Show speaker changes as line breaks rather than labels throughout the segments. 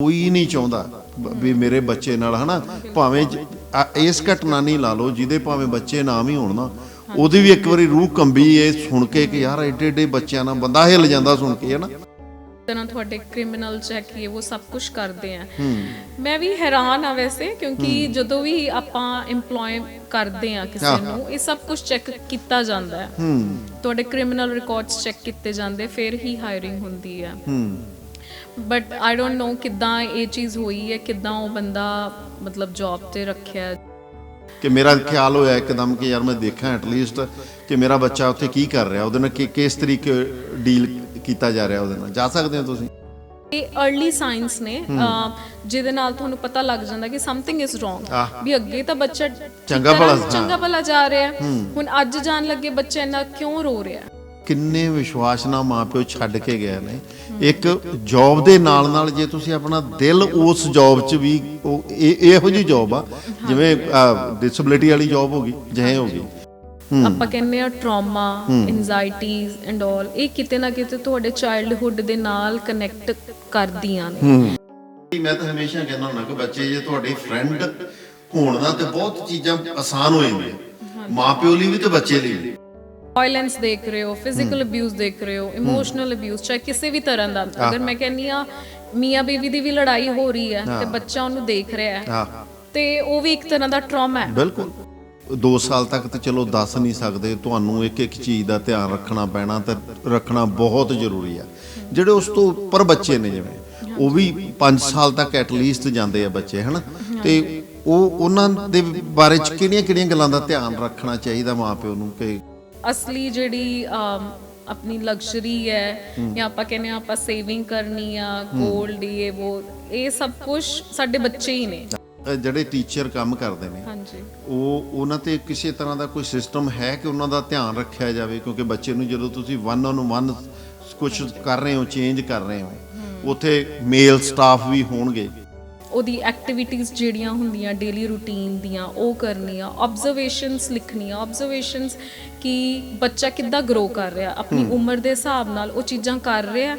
ਕੋਈ ਨਹੀਂ ਚਾਹੁੰਦਾ ਵੀ ਮੇਰੇ ਬੱਚੇ ਨਾਲ ਹਨਾ? ਭਾਵੇਂ ਆ- ਇਸ ਘਟਨਾ ਨਹੀਂ ਲਾ ਲਓ ਜਿਹਦੇ ਭਾਵੇਂ ਬੱਚੇ ਨਾ ਵੀ ਹੋਣ ਨਾ ਉਹਦੀ ਵੀ ਇੱਕ ਵਾਰੀ ਰੂਹ ਕੰਬੀ ਇਹ ਸੁਣ ਕੇ ਕਿ ਯਾਰ ਐਡੇ ਐਡੇ ਬੱਚਿਆਂ ਨਾਲ ਬੰਦਾ ਹਿੱਲ ਜਾਂਦਾ ਸੁਣ ਕੇ ਹਨਾ?
ਤਰ੍ਹਾਂ ਤੁਹਾਡੇ ਕ੍ਰਿਮੀਨਲ ਚੈੱਕ ਇਹ ਉਹ ਸਭ ਕੁਝ ਕਰਦੇ ਆ। ਮੈਂ ਵੀ ਹੈਰਾਨ ਆ ਵੈਸੇ ਕਿਉਂਕਿ ਜਦੋਂ ਵੀ ਆਪਾਂ EMPLOY ਕਰਦੇ ਆ ਕਿਸੇ ਨੂੰ ਇਹ ਸਭ ਕੁਝ ਚੈੱਕ ਕੀਤਾ ਜਾਂਦਾ ਹੈ।
ਹੂੰ।
ਤੁਹਾਡੇ ਕ੍ਰਿਮੀਨਲ ਰਿਕਾਰਡਸ ਚੈੱਕ ਕੀਤੇ ਜਾਂਦੇ ਫਿਰ ਹੀ ਹਾਇਰਿੰਗ ਹੁੰਦੀ ਹੈ।
ਹੂੰ।
ਬਟ ਆਈ ਡੋਨਟ ਨੋ ਕਿੱਦਾਂ ਇਹ ਚੀਜ਼ ਹੋਈ ਹੈ ਕਿੱਦਾਂ ਉਹ ਬੰਦਾ ਮਤਲਬ ਜੌਬ ਤੇ ਰੱਖਿਆ।
ਕਿ ਮੇਰਾ ਖਿਆਲ ਹੋਇਆ ਇੱਕਦਮ ਕਿ ਯਾਰ ਮੈਂ ਦੇਖਾਂ ਐਟਲੀਸਟ ਕਿ ਮੇਰਾ ਬੱਚਾ ਉੱਥੇ ਕੀ ਕਰ ਰਿਹਾ ਉਹਦੇ ਨਾਲ ਕਿ ਕਿਸ ਤਰੀਕੇ ਡੀਲ ਕੀਤਾ ਜਾ ਰਿਹਾ ਉਹਦੇ ਨਾਲ ਜਾ ਸਕਦੇ ਹੋ ਤੁਸੀਂ
ਇਹ अर्ਲੀ ਸਾਇੰਸ ਨੇ ਜਿਹਦੇ ਨਾਲ ਤੁਹਾਨੂੰ ਪਤਾ ਲੱਗ ਜਾਂਦਾ ਕਿ ਸਮਥਿੰਗ ਇਜ਼ ਰੋਂਗ। ਵੀ ਅੱਗੇ ਤਾਂ ਬੱਚਾ
ਚੰਗਾ ਭਲਾ।
ਚੰਗਾ ਭਲਾ ਜਾ ਰਿਹਾ। ਹੁਣ ਅੱਜ ਜਾਣ ਲੱਗੇ ਬੱਚਾ ਇੰਨਾ ਕਿਉਂ ਰੋ ਰਿਹਾ?
ਕਿੰਨੇ ਵਿਸ਼ਵਾਸ ਨਾਲ ਮਾਪਿਓ ਛੱਡ ਕੇ ਗਏ ਨੇ। ਇੱਕ ਜੌਬ ਦੇ ਨਾਲ ਨਾਲ ਜੇ ਤੁਸੀਂ ਆਪਣਾ ਦਿਲ ਉਸ ਜੌਬ 'ਚ ਵੀ ਉਹ ਇਹ ਜਿਹੀ ਜੌਬ ਆ ਜਿਵੇਂ ਡਿਸੇਬਿਲਿਟੀ ਵਾਲੀ ਜੌਬ ਹੋ ਗਈ ਜਿਹੇ ਹੋ ਗਈ।
ਆਪਾਂ ਕਹਿੰਦੇ ਆ ਟਰਾਮਾ ਐਂਜ਼ਾਇਟੀਜ਼ ਐਂਡ ਆਲ ਇਹ ਕਿਤੇ ਨਾ ਕਿਤੇ ਤੁਹਾਡੇ ਚਾਈਲਡਹੁੱਡ ਦੇ ਨਾਲ ਕਨੈਕਟ ਕਰਦੀਆਂ ਨੇ।
ਮੈਂ ਤਾਂ ਹਮੇਸ਼ਾ ਕਹਿੰਦਾ ਹੁੰਦਾ ਕਿ ਬੱਚੇ ਜੇ ਤੁਹਾਡੇ ਫਰੈਂਡ ਹੋਣ ਦਾ ਤੇ ਬਹੁਤ ਚੀਜ਼ਾਂ ਆਸਾਨ ਹੋ ਜਾਂਦੀਆਂ। ਮਾਪਿਓ ਲਈ ਵੀ ਤੇ ਬੱਚੇ ਲਈ ਵੀ।
ਵਾਇਲੈਂਸ ਦੇਖ ਰਹੇ ਹੋ ਫਿਜ਼ੀਕਲ ਅਬਿਊਜ਼ ਦੇਖ ਰਹੇ ਹੋ ਇਮੋਸ਼ਨਲ ਅਬਿਊਜ਼ ਚਾਹੇ ਕਿਸੇ ਵੀ ਤਰ੍ਹਾਂ ਦਾ ਅਗਰ ਮੈਂ ਕਹਿੰਨੀ ਆ ਮੀਆਂ ਬੀਵੀ ਦੀ ਵੀ ਲੜਾਈ ਹੋ ਰਹੀ ਹੈ ਤੇ ਬੱਚਾ ਉਹਨੂੰ ਦੇਖ ਰਿਹਾ ਹੈ ਤੇ ਉਹ ਵੀ ਇੱਕ ਤਰ੍ਹਾਂ ਦਾ ਟਰਾਮਾ ਹੈ
ਬਿਲਕੁਲ 2 ਸਾਲ ਤੱਕ ਤੇ ਚਲੋ ਦੱਸ ਨਹੀਂ ਸਕਦੇ ਤੁਹਾਨੂੰ ਇੱਕ ਇੱਕ ਚੀਜ਼ ਦਾ ਧਿਆਨ ਰੱਖਣਾ ਪੈਣਾ ਤੇ ਰੱਖਣਾ ਬਹੁਤ ਜ਼ਰੂਰੀ ਆ ਜਿਹੜੇ ਉਸ ਤੋਂ ਉੱਪਰ ਬੱਚੇ ਨੇ ਜਿਵੇਂ ਉਹ ਵੀ 5 ਸਾਲ ਤੱਕ ਐਟਲੀਸਟ ਜਾਂਦੇ ਆ ਬੱਚੇ ਹਨਾ ਤੇ ਉਹ ਉਹਨਾਂ ਦੇ ਬਾਰੇ ਚ ਕਿਹੜੀਆਂ ਕਿਹੜੀਆਂ ਗੱਲਾਂ ਦਾ ਧਿਆਨ ਰੱਖਣਾ ਚਾਹੀਦਾ ਮਾਪਿਓ ਨੂੰ ਕਿ
ਅਸਲੀ ਜਿਹੜੀ ਆਪਣੀ ਲਗਜ਼ਰੀ ਹੈ ਜਾਂ ਆਪਾਂ ਕਹਿੰਦੇ ਆ ਆਪਾਂ ਸੇਵਿੰਗ ਕਰਨੀ ਆ 골ਡ ਇਹ ਉਹ ਇਹ ਸਭ ਕੁਝ ਸਾਡੇ ਬੱਚੇ ਹੀ ਨੇ।
ਜਿਹੜੇ ਟੀਚਰ ਕੰਮ ਕਰਦੇ ਨੇ
ਹਾਂਜੀ।
ਉਹ ਉਹਨਾਂ ਤੇ ਕਿਸੇ ਤਰ੍ਹਾਂ ਦਾ ਕੋਈ ਸਿਸਟਮ ਹੈ ਕਿ ਉਹਨਾਂ ਦਾ ਧਿਆਨ ਰੱਖਿਆ ਜਾਵੇ? ਕਿਉਂਕਿ ਬੱਚੇ ਨੂੰ ਜਦੋਂ ਤੁਸੀਂ ਵਨ ਔਨ ਵਨ ਕੁਝ ਕਰ ਰਹੇ ਹੋ ਚੇਂਜ ਕਰ ਰਹੇ ਹੋ ਉੱਥੇ ਮੇਲ ਸਟਾਫ ਵੀ ਹੋਣਗੇ।
ਉਹਦੀ ਐਕਟੀਵਿਟੀਜ਼ ਜਿਹੜੀਆਂ ਹੁੰਦੀਆਂ ਡੇਲੀ ਰੂਟੀਨ ਦੀਆਂ ਉਹ ਕਰਨੀਆਂ ਆਬਜ਼ਰਵੇਸ਼ਨਸ ਲਿਖਣੀਆਂ ਆਬਜ਼ਰਵੇਸ਼ਨਸ ਕਿ ਬੱਚਾ ਕਿੱਦਾਂ ਗਰੋ ਕਰ ਰਿਹਾ ਆਪਣੀ ਉਮਰ ਦੇ ਹਿਸਾਬ ਨਾਲ ਉਹ ਚੀਜ਼ਾਂ ਕਰ ਰਿਹਾ।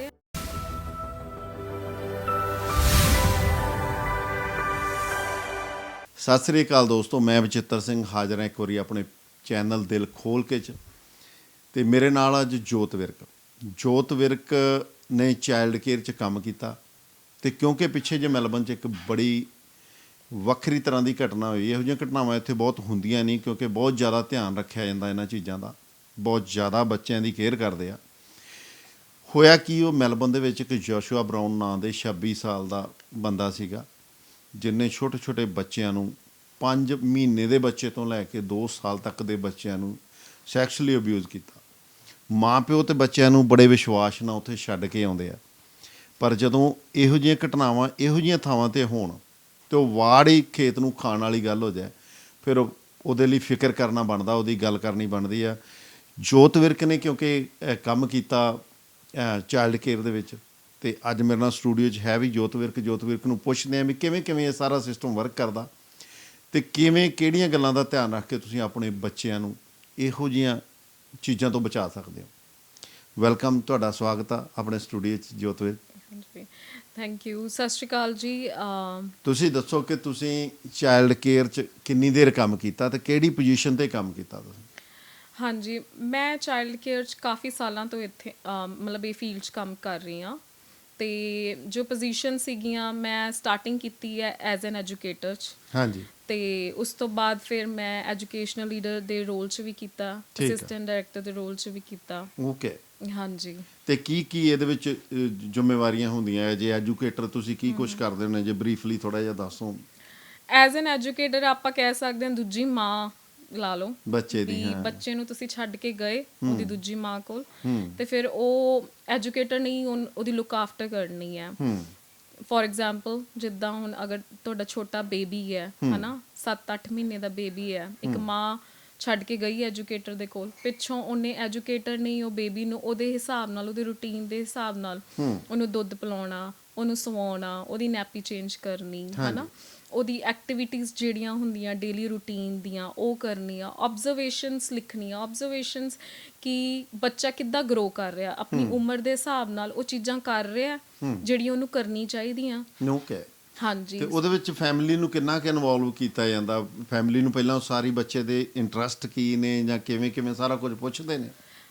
ਸਤਿ ਸ੍ਰੀ ਅਕਾਲ ਦੋਸਤੋ ਮੈਂ ਬਚਿੱਤਰ ਸਿੰਘ ਹਾਜ਼ਰ ਹਾਂ ਇੱਕ ਵਾਰੀ ਆਪਣੇ ਚੈਨਲ ਦਿਲ ਖੋਲ ਕੇ ਚ। ਤੇ ਮੇਰੇ ਨਾਲ ਅੱਜ ਜੋਤ ਵਿਰਕ। ਜੋਤ ਵਿਰਕ ਨੇ ਚਾਈਲਡ ਕੇਅਰ ਚ ਕੰਮ ਕੀਤਾ। ਤੇ ਕਿਉਂਕਿ ਪਿੱਛੇ ਜੇ ਮੈਲਬਨ ਚ ਇੱਕ ਬੜੀ ਵੱਖਰੀ ਤਰ੍ਹਾਂ ਦੀ ਘਟਨਾ ਹੋਈ, ਇਹੋ ਜਿਹੀਆਂ ਘਟਨਾਵਾਂ ਇੱਥੇ ਬਹੁਤ ਹੁੰਦੀਆਂ ਨਹੀਂ ਕਿਉਂਕਿ ਬਹੁਤ ਜ਼ਿਆਦਾ ਧਿਆਨ ਰੱਖਿਆ ਜਾਂਦਾ ਇਹਨਾਂ ਚੀਜ਼ਾਂ ਦਾ, ਬਹੁਤ ਜ਼ਿਆਦਾ ਬੱਚਿਆਂ ਦੀ ਕੇਅਰ ਕਰਦੇ ਆ। ਹੋਇਆ ਕੀ ਉਹ ਮੈਲਬਨ ਦੇ ਵਿੱਚ ਇੱਕ ਜੋਸ਼ੂਆ ਬਰਾਊਨ ਨਾਂ ਦੇ 26 ਸਾਲ ਦਾ ਬੰਦਾ ਸੀਗਾ, ਜਿਨੇ ਛੋਟੇ ਛੋਟੇ ਬੱਚਿਆਂ ਨੂੰ 5 ਮਹੀਨੇ ਦੇ ਬੱਚੇ ਤੋਂ ਲੈ ਕੇ 2 ਸਾਲ ਤੱਕ ਦੇ ਬੱਚਿਆਂ ਨੂੰ ਸੈਕਸ਼ੂਅਲੀ ਅਬਿਊਜ਼ ਕੀਤਾ। ਮਾਪਿਓ ਤੇ ਬੱਚਿਆਂ ਨੂੰ ਬੜੇ ਵਿਸ਼ਵਾਸ ਨਾਲ ਉੱਥੇ ਛੱਡ ਕੇ ਆਉਂਦੇ ਆ। ਪਰ ਜਦੋਂ ਇਹੋ ਜਿਹੀਆਂ ਘਟਨਾਵਾਂ ਇਹੋ ਜਿਹੀਆਂ ਥਾਵਾਂ ਤੇ ਹੋਣ ਤੇ ਉਹ ਵਾੜ ਹੀ ਖੇਤ ਨੂੰ ਖਾਣ ਵਾਲੀ ਗੱਲ ਹੋ ਜਾਏ, ਫਿਰ ਉਹਦੇ ਲਈ ਫਿਕਰ ਕਰਨਾ ਬਣਦਾ, ਉਹਦੀ ਗੱਲ ਕਰਨੀ ਬਣਦੀ ਆ। ਜੋਤ ਵਿਰਕ ਨੇ ਕਿਉਂਕਿ ਕੰਮ ਕੀਤਾ ਚਾਈਲਡ ਕੇਅਰ ਦੇ ਵਿੱਚ ਤੇ ਅੱਜ ਮੇਰੇ ਨਾਲ ਸਟੂਡੀਓ 'ਚ ਹੈ ਵੀ ਜੋਤ ਵਿਰਕ। ਜੋਤ ਵਿਰਕ ਨੂੰ ਪੁੱਛਦੇ ਆ ਵੀ ਕਿਵੇਂ ਕਿਵੇਂ ਇਹ ਸਾਰਾ ਸਿਸਟਮ ਵਰਕ ਕਰਦਾ ਤੇ ਕਿਵੇਂ, ਕਿਹੜੀਆਂ ਗੱਲਾਂ ਦਾ ਧਿਆਨ ਰੱਖ ਕੇ ਤੁਸੀਂ ਆਪਣੇ ਬੱਚਿਆਂ ਨੂੰ ਇਹੋ ਜੀਆਂ ਚੀਜ਼ਾਂ ਤੋਂ ਬਚਾ ਸਕਦੇ ਹੋ। ਵੈਲਕਮ, ਤੁਹਾਡਾ ਸਵਾਗਤ ਆ ਆਪਣੇ ਸਟੂਡੀਓ 'ਚ ਜੋਤ ਵਿਰਕ।
ਹਾਂਜੀ ਥੈਂਕ ਯੂ ਸਤਿ ਸ਼੍ਰੀ ਅਕਾਲ ਜੀ
ਤੁਸੀਂ ਦੱਸੋ ਕਿ ਤੁਸੀਂ ਚਾਈਲਡ ਕੇਅਰ 'ਚ ਕਿੰਨੀ ਦੇਰ ਕੰਮ ਕੀਤਾ ਤੇ ਕਿਹੜੀ ਪੋਜੀਸ਼ਨ ਤੇ ਕੰਮ ਕੀਤਾ ਤੁਸੀਂ?
ਹਾਂਜੀ ਮੈਂ ਚਾਈਲਡ ਕੇਅਰ 'ਚ ਕਾਫੀ ਸਾਲਾਂ ਤੋਂ ਇੱਥੇ ਅਮ, ਮਤਲਬ ਇਹ ਫੀਲਡ 'ਚ ਕੰਮ ਕਰ ਰਹੀ ਹਾਂ। ਤੇ ਜੋ ਪੋਜੀਸ਼ਨ ਸੀਗੀਆਂ ਮੈਂ ਸਟਾਰਟਿੰਗ ਕੀਤੀ ਹੈ ਐਜ਼ ਐਨ ਐਜੂਕੇਟਰ 'ਚ।
ਹਾਂਜੀ।
ਤੇ ਉਸ ਤੋਂ ਬਾਅਦ ਫਿਰ ਮੈਂ ਐਜੂਕੇਸ਼ਨਲ ਲੀਡਰ ਦੇ ਰੋਲ 'ਚ ਵੀ ਕੀਤਾ। ਅਸਿਸਟੈਂਟ ਡਾਇਰੈਕਟਰ ਦੇ ਰੋਲ 'ਚ ਵੀ ਕੀਤਾ।
ਓਕੇ
ਹਾਂਜੀ।
ਤੇ ਕੀ ਕੀ ਇਹਦੇ ਵਿੱਚ ਜ਼ਿੰਮੇਵਾਰੀਆਂ ਹੁੰਦੀਆਂ? ਹੈ ਜੇ ਐਜੂਕੇਟਰ ਤੁਸੀਂ ਕੀ ਕੁਝ ਕਰਦੇ ਹੋ? ਜੇ ਬਰੀਫਲੀ ਥੋੜਾ ਜਿਹਾ ਦੱਸੋ।
ਐਜ਼ ਐਨ ਐਜੂਕੇਟਰ ਆਪਾਂ ਕਹਿ ਸਕਦੇ ਹਾਂ ਦੂਜੀ ਮਾਂ ਲਾ ਲਓ
ਬੱਚੇ ਦੀ ਹਾਂ।
ਬੱਚੇ ਨੂੰ ਤੁਸੀਂ ਛੱਡ ਕੇ ਗਏ ਉਹਦੀ ਦੂਜੀ ਮਾਂ ਕੋਲ ਤੇ ਫਿਰ ਉਹ ਐਜੂਕੇਟਰ ਨਹੀਂ ਉਹਦੀ ਲੁੱਕ ਆਫਟਰ ਕਰਨੀ ਹੈ।
ਹੂੰ।
ਫੋਰ ਐਗਜ਼ਾਮਪਲ ਜਿੱਦਾਂ ਹੁਣ ਅਗਰ ਤੁਹਾਡਾ ਛੋਟਾ ਬੇਬੀ ਹੈ ਹਨਾ 7-8 ਮਹੀਨੇ ਦਾ ਬੇਬੀ ਹੈ ਇੱਕ ਮਾਂ ਛੱਡ ਕੇ ਗਈ ਐਜੂਕੇਟਰ ਦੇ ਕੋਲ ਪਿੱਛੋਂ ਉਹਨੇ ਐਜੂਕੇਟਰ ਨਹੀਂ ਉਹ ਬੇਬੀ ਨੂੰ ਉਹਦੇ ਹਿਸਾਬ ਨਾਲ ਉਹਦੇ ਰੁਟੀਨ ਦੇ ਹਿਸਾਬ ਨਾਲ ਉਹਨੂੰ ਦੁੱਧ ਪਿਲਾਉਣਾ ਉਹਨੂੰ ਸਵਾਉਣਾ ਉਹਦੀ ਨੈਪੀ ਚੇਂਜ ਕਰਨੀ ਹਨਾ। ਉਹਦੀ ਐਕਟੀਵਿਟੀਜ਼ ਜਿਹੜੀਆਂ ਹੁੰਦੀਆਂ ਡੇਲੀ ਰੂਟੀਨ ਦੀਆਂ ਉਹ ਕਰਨੀਆਂ ਆਬਜ਼ਰਵੇਸ਼ਨਸ ਲਿਖਣੀਆਂ ਆਬਜ਼ਰਵੇਸ਼ਨਸ ਕਿ ਬੱਚਾ ਕਿੱਦਾਂ ਗਰੋ ਕਰ ਰਿਹਾ ਆਪਣੀ ਉਮਰ ਦੇ ਹਿਸਾਬ ਨਾਲ ਉਹ ਚੀਜ਼ਾਂ ਕਰ ਰਿਹਾ ਜਿਹੜੀਆਂ ਉਹਨੂੰ ਕਰਨੀ ਚਾਹੀਦੀਆਂ।
ਓਕੇ
ਹਾਂਜੀ।
ਤੇ ਉਹਦੇ ਵਿੱਚ ਫੈਮਿਲੀ ਨੂੰ ਕਿੰਨਾ ਕੁ ਇਨਵੋਲਵ ਕੀਤਾ ਜਾਂਦਾ? ਫੈਮਿਲੀ ਨੂੰ ਪਹਿਲਾਂ ਸਾਰੀ ਬੱਚੇ ਦੇ ਇੰਟਰਸਟ ਕੀ ਨੇ ਜਾਂ ਕਿਵੇਂ ਕਿਵੇਂ ਸਾਰਾ ਕੁਝ ਪੁੱਛਦੇ ਨੇ?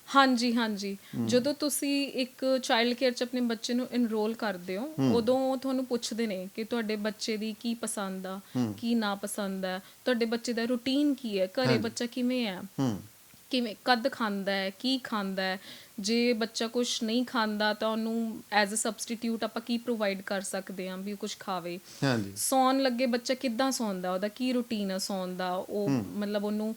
ਹਾਂਜੀ ਹਾਂਜੀ। ਜਦੋਂ ਤੁਸੀਂ ਇੱਕ ਚਾਈਲਡ ਕੇਅਰ ਚ ਆਪਣੇ ਬੱਚੇ ਨੂੰ ਇਨਰੋਲ ਕਰਦੇ ਹੋ ਉਦੋਂ ਉਹ ਤੁਹਾਨੂੰ ਪੁੱਛਦੇ ਨੇ ਕਿ ਤੁਹਾਡੇ ਬੱਚੇ ਦੀ ਕੀ ਪਸੰਦ ਆ ਕੀ ਨਾ ਪਸੰਦ ਹੈ ਤੁਹਾਡੇ ਬੱਚੇ ਦਾ ਰੂਟੀਨ ਕੀ ਹੈ ਘਰੇ ਬੱਚਾ ਕਿਵੇਂ ਹੂੰ? ਕਿਵੇਂ ਕਦ ਖਾਂਦਾ ਹੈ ਕੀ ਖਾਂਦਾ ਹੈ? ਜੇ ਬੱਚਾ ਕੁਝ ਨਹੀਂ ਖਾਂਦਾ ਤਾਂ ਉਹਨੂੰ ਐਜ਼ ਅ ਸਬਸਟੀਟਿਊਟ ਆਪਾਂ ਕੀ ਪ੍ਰੋਵਾਈਡ ਕਰ ਸਕਦੇ ਹਾਂ ਵੀ ਉਹ ਕੁਝ ਖਾਵੇ?
ਹਾਂਜੀ।
ਸੌਣ ਲੱਗੇ ਬੱਚਾ ਕਿੱਦਾਂ ਸੌਂਦਾ? ਉਹਦਾ ਕੀ ਰੁਟੀਨ ਹੈ ਸੌਣ ਦਾ? ਉਹ ਮਤਲਬ ਉਹਨੂੰ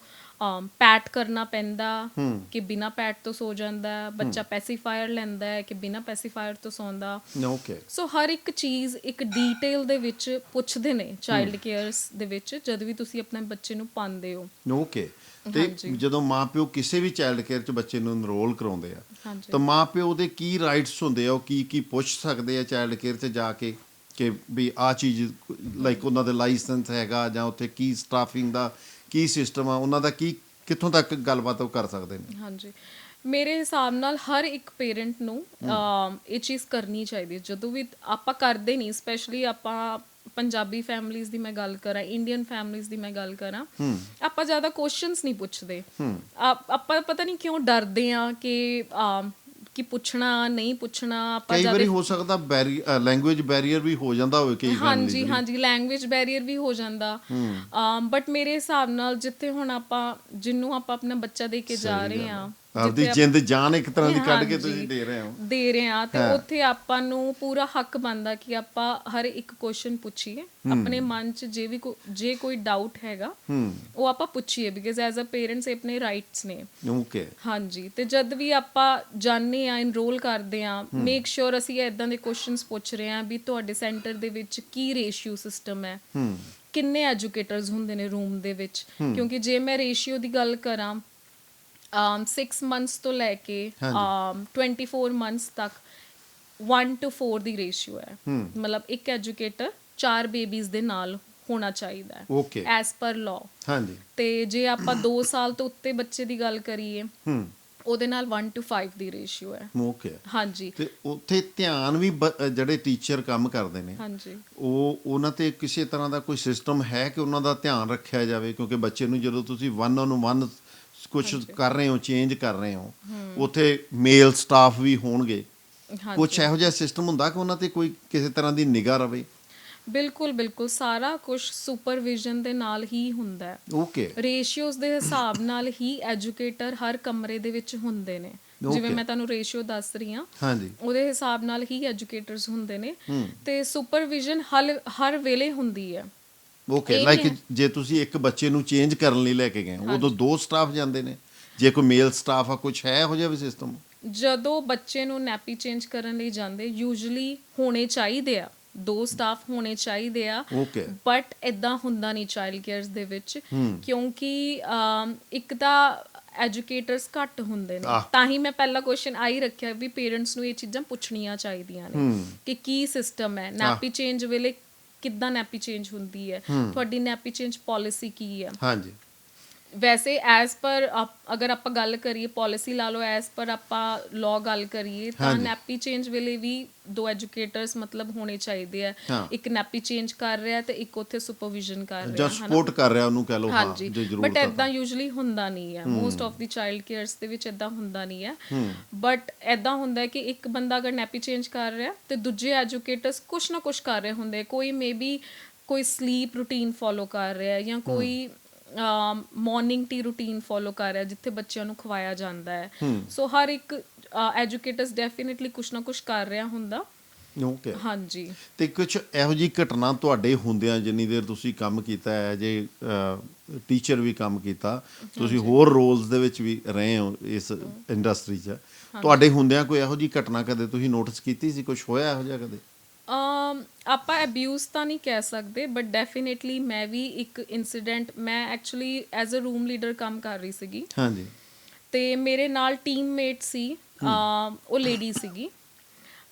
ਪੈਟ ਕਰਨਾ ਪੈਂਦਾ ਕਿ ਬਿਨਾ ਪੈਟ ਤੋਂ ਸੋ ਜਾਂਦਾ ਬੱਚਾ ਪੈਸੀਫਾਇਰ ਲੈਂਦਾ ਹੈ ਕਿ ਬਿਨਾ ਪੈਸੀਫਾਇਰ ਤੋਂ ਸੌਂਦਾ।
ਓਕੇ
ਸੋ ਹਰ ਇੱਕ ਚੀਜ਼ ਇੱਕ ਡੀਟੇਲ ਦੇ ਵਿੱਚ ਪੁੱਛਦੇ ਨੇ ਚਾਈਲਡ ਕੇਅਰਸ ਦੇ ਵਿੱਚ ਜਦ ਵੀ ਤੁਸੀਂ ਆਪਣੇ ਬੱਚੇ ਨੂੰ ਪਾਉਂਦੇ ਹੋ।
ਓਕੇ ਤੇ ਜਦੋਂ ਮਾਪਿਓ ਕਿਸੇ ਵੀ ਚਾਈਲਡ ਕੇਅਰ 'ਚ ਬੱਚੇ ਨੂੰ ਇਨਰੋਲ ਕਰਾਉਂਦੇ ਆ ਤਾਂ ਮਾਪਿਓ ਦੇ ਕੀ ਰਾਈਟਸ ਹੁੰਦੇ ਆ ਉਹ ਕੀ ਕੀ ਪੁੱਛ ਸਕਦੇ ਆ ਚਾਈਲਡ ਕੇਅਰ 'ਚ ਜਾ ਕੇ ਕਿ ਵੀ ਆ ਚੀਜ਼ ਲਾਈਕ ਉਹਨਾਂ ਦੇ ਲਾਇਸੈਂਸ ਹੈਗਾ ਜਾਂ ਉੱਥੇ ਕੀ ਸਟਾਫਿੰਗ ਦਾ ਕੀ ਸਿਸਟਮ ਆ ਉਹਨਾਂ ਦਾ ਕੀ ਕਿੱਥੋਂ ਤੱਕ ਗੱਲਬਾਤ ਉਹ ਕਰ ਸਕਦੇ ਨੇ?
ਹਾਂਜੀ। ਮੇਰੇ ਹਿਸਾਬ ਨਾਲ ਹਰ ਇੱਕ ਪੇਰੈਂਟ ਨੂੰ ਅਮ, ਇਹ ਚੀਜ਼ ਕਰਨੀ ਚਾਹੀਦੀ ਹੈ। ਜਦੋਂ ਵੀ ਆਪਾਂ ਕਰਦੇ ਨਹੀਂ ਸਪੈਸ਼ਲੀ ਆਪਾਂ ਪੰਜਾਬੀ ਫੈਮਲੀਆਂ ਦੀ ਮੈਂ ਗੱਲ ਕਰਾਂ ਇੰਡੀਅਨ ਫੈਮਲੀਆਂ ਦੀ ਮੈਂ ਗੱਲ ਕਰਾਂ ਆਪਾਂ ਜ਼ਿਆਦਾ ਕੁਐਸਚਨਸ ਨਹੀਂ ਪੁੱਛਦੇ। ਆਪ- ਆਪਾਂ ਪਤਾ ਨਹੀਂ ਕਿਉਂ ਡਰਦੇ ਆ ਕਿ ਅਮ, ਕਿ ਪੁੱਛਣਾ ਨਹੀਂ ਪੁੱਛਣਾ ਆਪਾਂ
ਕਈ ਵਾਰੀ ਹੋ ਸਕਦਾ ਲੈਂਗੁਏਜ ਬੈਰੀਅਰ ਵੀ ਹੋ ਜਾਂਦਾ ਹੋਵੇ ਕਈ
ਹਾਂਜੀ ਹਾਂਜੀ ਲੈਂਗੁਏਜ ਬੈਰੀਅਰ ਵੀ ਹੋ ਜਾਂਦਾ। ਬਟ ਮੇਰੇ ਹਿਸਾਬ ਨਾਲ ਜਿੱਥੇ ਹੁਣ ਆਪਾਂ ਜਿੰਨੂੰ ਆਪਾਂ ਆਪਣਾ ਬੱਚਾ ਦੇ ਕੇ ਜਾ ਰਹੇ ਹਾਂ
ਆਪਦੀ ਜਿੰਦ ਜਾਨ ਇੱਕ ਤਰ੍ਹਾਂ ਦੀ ਕੱਢ ਕੇ ਤੁਸੀਂ ਦੇ ਰਹੇ ਹੋ।
ਦੇ ਰਹੇ ਆ ਤੇ ਉੱਥੇ ਆਪਾਂ ਨੂੰ ਪੂਰਾ ਹੱਕ ਬਣਦਾ ਕਿ ਆਪਾਂ ਹਰ ਇੱਕ ਕੁਐਸਚਨ ਪੁੱਛੀਏ। ਆਪਣੇ ਮਨ 'ਚ ਜੇ ਵੀ ਜੇ ਕੋਈ ਡਾਊਟ ਹੈਗਾ ਉਹ ਆਪਾਂ ਪੁੱਛੀਏ ਬਿਕਾਜ਼ ਐਜ਼ ਅ ਪੇਰੈਂਟਸ ਆਪਣੇ ਰਾਈਟਸ ਨੇ।
ਓਕੇ
ਹਾਂਜੀ ਤੇ ਜਦ ਵੀ ਆਪਾਂ ਜਾਣਦੇ ਆ ਇਨਰੋਲ ਕਰਦੇ ਆ ਮੇਕ ਸ਼ੋਰ ਅਸੀਂ ਇਦਾਂ ਦੇ ਕੁਐਸਚਨਸ ਪੁੱਛ ਰਹੇ ਆ ਵੀ ਤੁਹਾਡੇ ਸੈਂਟਰ ਦੇ ਵਿੱਚ ਕੀ ਰੇਸ਼ੀਓ ਸਿਸਟਮ ਹੈ। ਕਿੰਨੇ ਐਜੂਕੇਟਰਸ ਹੁੰਦੇ ਨੇ ਰੂਮ ਦੇ ਵਿੱਚ? ਕਿਉਂਕਿ ਜੇ ਮੈਂ ਰੇਸ਼ੀਓ ਦੀ ਗੱਲ ਕਰਾਂ 6 ਮੰਥਸ ਤੋਂ ਲੈ ਕੇ um 24 ਮੰਥਸ ਤੱਕ 1 to 4 ਦੀ ਰੇਸ਼ੀਓ ਹੈ। ਮਤਲਬ ਇੱਕ ਐਜੂਕੇਟਰ ਚਾਰ ਬੇਬੀਜ਼ ਦੇ ਨਾਲ ਹੋਣਾ ਚਾਹੀਦਾ ਹੈ।
ਓਕੇ
ਐਸ ਪਰ ਲਾਅ
ਹਾਂਜੀ।
ਤੇ ਜੇ ਆਪਾਂ 2 ਸਾਲ ਤੋਂ ਉੱਤੇ ਬੱਚੇ ਦੀ ਗੱਲ ਕਰੀਏ
ਹੂੰ।
ਉਹਦੇ ਨਾਲ 1 to 5 ਦੀ ਰੇਸ਼ੀਓ ਹੈ।
ਓਕੇ
ਹਾਂਜੀ।
ਤੇ ਉੱਥੇ ਧਿਆਨ ਵੀ ਜਿਹੜੇ ਟੀਚਰ ਕੰਮ ਕਰਦੇ ਨੇ
ਹਾਂਜੀ।
ਉਹ ਉਹਨਾਂ ਤੇ ਕਿਸੇ ਤਰ੍ਹਾਂ ਦਾ ਕੋਈ ਸਿਸਟਮ ਹੈ ਕਿ ਉਹਨਾਂ ਦਾ ਧਿਆਨ ਰੱਖਿਆ ਜਾਵੇ? ਕਿਉਂਕਿ ਬੱਚੇ ਨੂੰ ਜਦੋਂ ਤੁਸੀਂ ਵਨ ਔਨ ਵਨ ਕੁਝ ਕਰ ਰਹੇ ਹੋ ਚੇਂਜ ਕਰ ਰਹੇ ਹੋ ਉੱਥੇ ਮੇਲ ਸਟਾਫ ਵੀ ਹੋਣਗੇ। ਕੁਝ ਇਹੋ ਜਿਹਾ ਸਿਸਟਮ ਹੁੰਦਾ ਕਿ ਉਹਨਾਂ ਤੇ ਕੋਈ ਕਿਸੇ ਤਰ੍ਹਾਂ ਦੀ ਨਿਗਾਹ ਰਵੇ?
ਬਿਲਕੁਲ ਬਿਲਕੁਲ। ਸਾਰਾ ਕੁਝ ਸੁਪਰਵਿਜ਼ਨ ਦੇ ਨਾਲ ਹੀ ਹੁੰਦਾ ਹੈ।
ਓਕੇ
ਰੇਸ਼ੀਓਜ਼ ਦੇ ਹਿਸਾਬ ਨਾਲ ਹੀ ਐਜੂਕੇਟਰ ਹਰ ਕਮਰੇ ਦੇ ਵਿੱਚ ਹੁੰਦੇ ਨੇ। ਜਿਵੇਂ. ਮੈਂ ਤੁਹਾਨੂੰ ਰੇਸ਼ੀਓ ਦੱਸ ਰਹੀ ਹਾਂ।
ਹਾਂਜੀ।
ਉਹਦੇ ਹਿਸਾਬ ਨਾਲ ਹੀ ਐਜੂਕੇਟਰਸ ਹੁੰਦੇ ਨੇ। ਤੇ ਸੁਪਰਵਿਜ਼ਨ ਹਰ ਵੇਲੇ ਹੁੰਦੀ ਹੈ।
ਓਕੇ ਲਾਈਕ ਜੇ ਤੁਸੀਂ ਇੱਕ ਬੱਚੇ ਨੂੰ ਚੇਂਜ ਕਰਨ ਲਈ ਲੈ ਕੇ ਗਏ ਉਦੋਂ ਦੋ ਸਟਾਫ ਜਾਂਦੇ ਨੇ? ਜੇ ਕੋਈ ਮੇਲ ਸਟਾਫ ਆ ਕੁਝ ਹੈ ਇਹੋ ਜਿਹਾ ਵੀ ਸਿਸਟਮ
ਜਦੋਂ ਬੱਚੇ ਨੂੰ ਨੈਪੀ ਚੇਂਜ ਕਰਨ ਲਈ ਜਾਂਦੇ ਯੂਜੂਲੀ ਹੋਣੇ ਚਾਹੀਦੇ ਆ। ਦੋ ਸਟਾਫ ਹੋਣੇ ਚਾਹੀਦੇ ਆ। ਬਟ ਇਦਾਂ ਹੁੰਦਾ ਨਹੀਂ ਚਾਈਲਡ ਕੇਅਰਸ ਦੇ ਵਿੱਚ ਕਿਉਂਕਿ ਇੱਕ ਤਾਂ ਐਜੂਕੇਟਰਸ ਘੱਟ ਹੁੰਦੇ ਨੇ। ਤਾਂ ਹੀ ਮੈਂ ਪਹਿਲਾ ਕੁਐਸਚਨ ਆਈ ਰੱਖਿਆ ਵੀ ਪੇਰੈਂਟਸ ਨੂੰ ਇਹ ਚੀਜ਼ਾਂ ਪੁੱਛਣੀਆਂ ਚਾਹੀਦੀਆਂ ਨੇ ਕਿ ਕੀ ਸਿਸਟਮ ਹੈ। ਨੈਪੀ ਚੇਂਜ ਵੇਲੇ ਕਿੱਦਾਂ ਨੈਪੀ ਚੇਂਜ ਹੁੰਦੀ ਹੈ? ਤੁਹਾਡੀ ਨੈਪੀ ਚੇਂਜ ਪਾਲਿਸੀ ਕੀ ਹੈ?
ਹਾਂਜੀ।
ਵੈਸੇ ਐਸ ਪਰ ਅਗਰ ਆਪਾਂ ਗੱਲ ਕਰੀਏ ਪਾਲਿਸੀ ਲਾ ਲਓ ਐਸ ਪਰ ਆਪਾਂ ਲਾਅ ਗੱਲ ਕਰੀਏ ਤਾਂ। ਨੈਪੀ ਚੇਂਜ ਵੇਲੇ ਵੀ ਦੋ ਐਜੂਕੇਟਰਸ ਮਤਲਬ ਹੋਣੇ ਚਾਹੀਦੇ ਆ। ਇੱਕ ਨੈਪੀ ਚੇਂਜ ਕਰ ਰਿਹਾ ਤੇ ਇੱਕ ਉੱਥੇ ਸੁਪਰਵਿਜ਼ਨ ਕਰ ਰਿਹਾ
ਜਾਂ ਸਪੋਰਟ ਕਰ ਰਿਹਾ ਉਹਨੂੰ ਕਹ ਲਓ ਹਾਂ ਜੇ ਜ਼ਰੂਰਤ
ਬਟ ਐਦਾਂ ਯੂਜੂਲੀ ਹੁੰਦਾ ਨਹੀਂ ਹੈ। Most of the child cares ਦੇ ਵਿੱਚ ਐਦਾਂ ਹੁੰਦਾ ਨਹੀਂ ਹੈ। ਬਟ ਐਦਾਂ ਹੁੰਦਾ ਕਿ ਇੱਕ ਬੰਦਾ ਅਗਰ ਨੈਪੀ ਚੇਂਜ ਕਰ ਰਿਹਾ ਤੇ ਦੂਜੇ ਐਜੂਕੇਟਰਸ ਕੁਛ ਨਾ ਕੁਛ ਕਰ ਰਹੇ ਹੁੰਦੇ ਕੋਈ ਮੇਬੀ ਕੋਈ ਸਲੀਪ ਰੂਟੀਨ ਫੋਲੋ ਕਰ ਰਿਹਾ ਜਾਂ ਕੋਈ ਮਾਰਨਿੰਗ ਟੀ ਰੂਟੀਨ ਫੋਲੋ ਕਰ ਰਿਹਾ ਜਿੱਥੇ ਬੱਚਿਆਂ ਨੂੰ ਖਵਾਇਆ ਜਾਂਦਾ ਹੈ। ਸੋ ਹਰ ਇੱਕ ਐਜੂਕੇਟਰਸ ਡੈਫੀਨਿਟਲੀ ਕੁਛ ਨਾ ਕੁਛ ਕਰ ਰਿਹਾ ਹੁੰਦਾ।
ਓਕੇ
ਹਾਂਜੀ।
ਤੇ ਕੁਝ ਇਹੋ ਜੀ ਘਟਨਾ ਤੁਹਾਡੇ ਹੁੰਦਿਆਂ ਜਿੰਨੀ ਦੇਰ ਤੁਸੀਂ ਕੰਮ ਕੀਤਾ ਹੈ ਜੇ ਟੀਚਰ ਵੀ ਕੰਮ ਕੀਤਾ ਤੁਸੀਂ ਹੋਰ ਰੋਲਸ ਦੇ ਵਿੱਚ ਵੀ ਰਹੇ ਹੋ ਇਸ ਇੰਡਸਟਰੀ 'ਚ। ਤੁਹਾਡੇ ਹੁੰਦਿਆਂ ਕੋਈ ਇਹੋ ਜੀ ਘਟਨਾ ਕਦੇ ਤੁਸੀਂ ਨੋਟਿਸ ਕੀਤੀ ਸੀ? ਕੁਝ ਹੋਇਆ ਇਹੋ ਜਿਹਾ ਕਦੇ?
ਅਮ ਆਪਾਂ ਅਬਿਊਜ਼ ਤਾਂ ਨਹੀਂ ਕਹਿ ਸਕਦੇ ਬਟ ਡੈਫੀਨਿਟਲੀ ਮੈਂ ਵੀ ਇੱਕ ਇਨਸੀਡੈਂਟ ਮੈਂ actually as a room leader ਕੰਮ ਕਰ ਰਹੀ ਸੀਗੀ।
ਹਾਂਜੀ।
ਤੇ ਮੇਰੇ ਨਾਲ ਟੀਮਮੇਟ ਸੀ ਅਮ ਉਹ ਲੇਡੀ ਸੀਗੀ।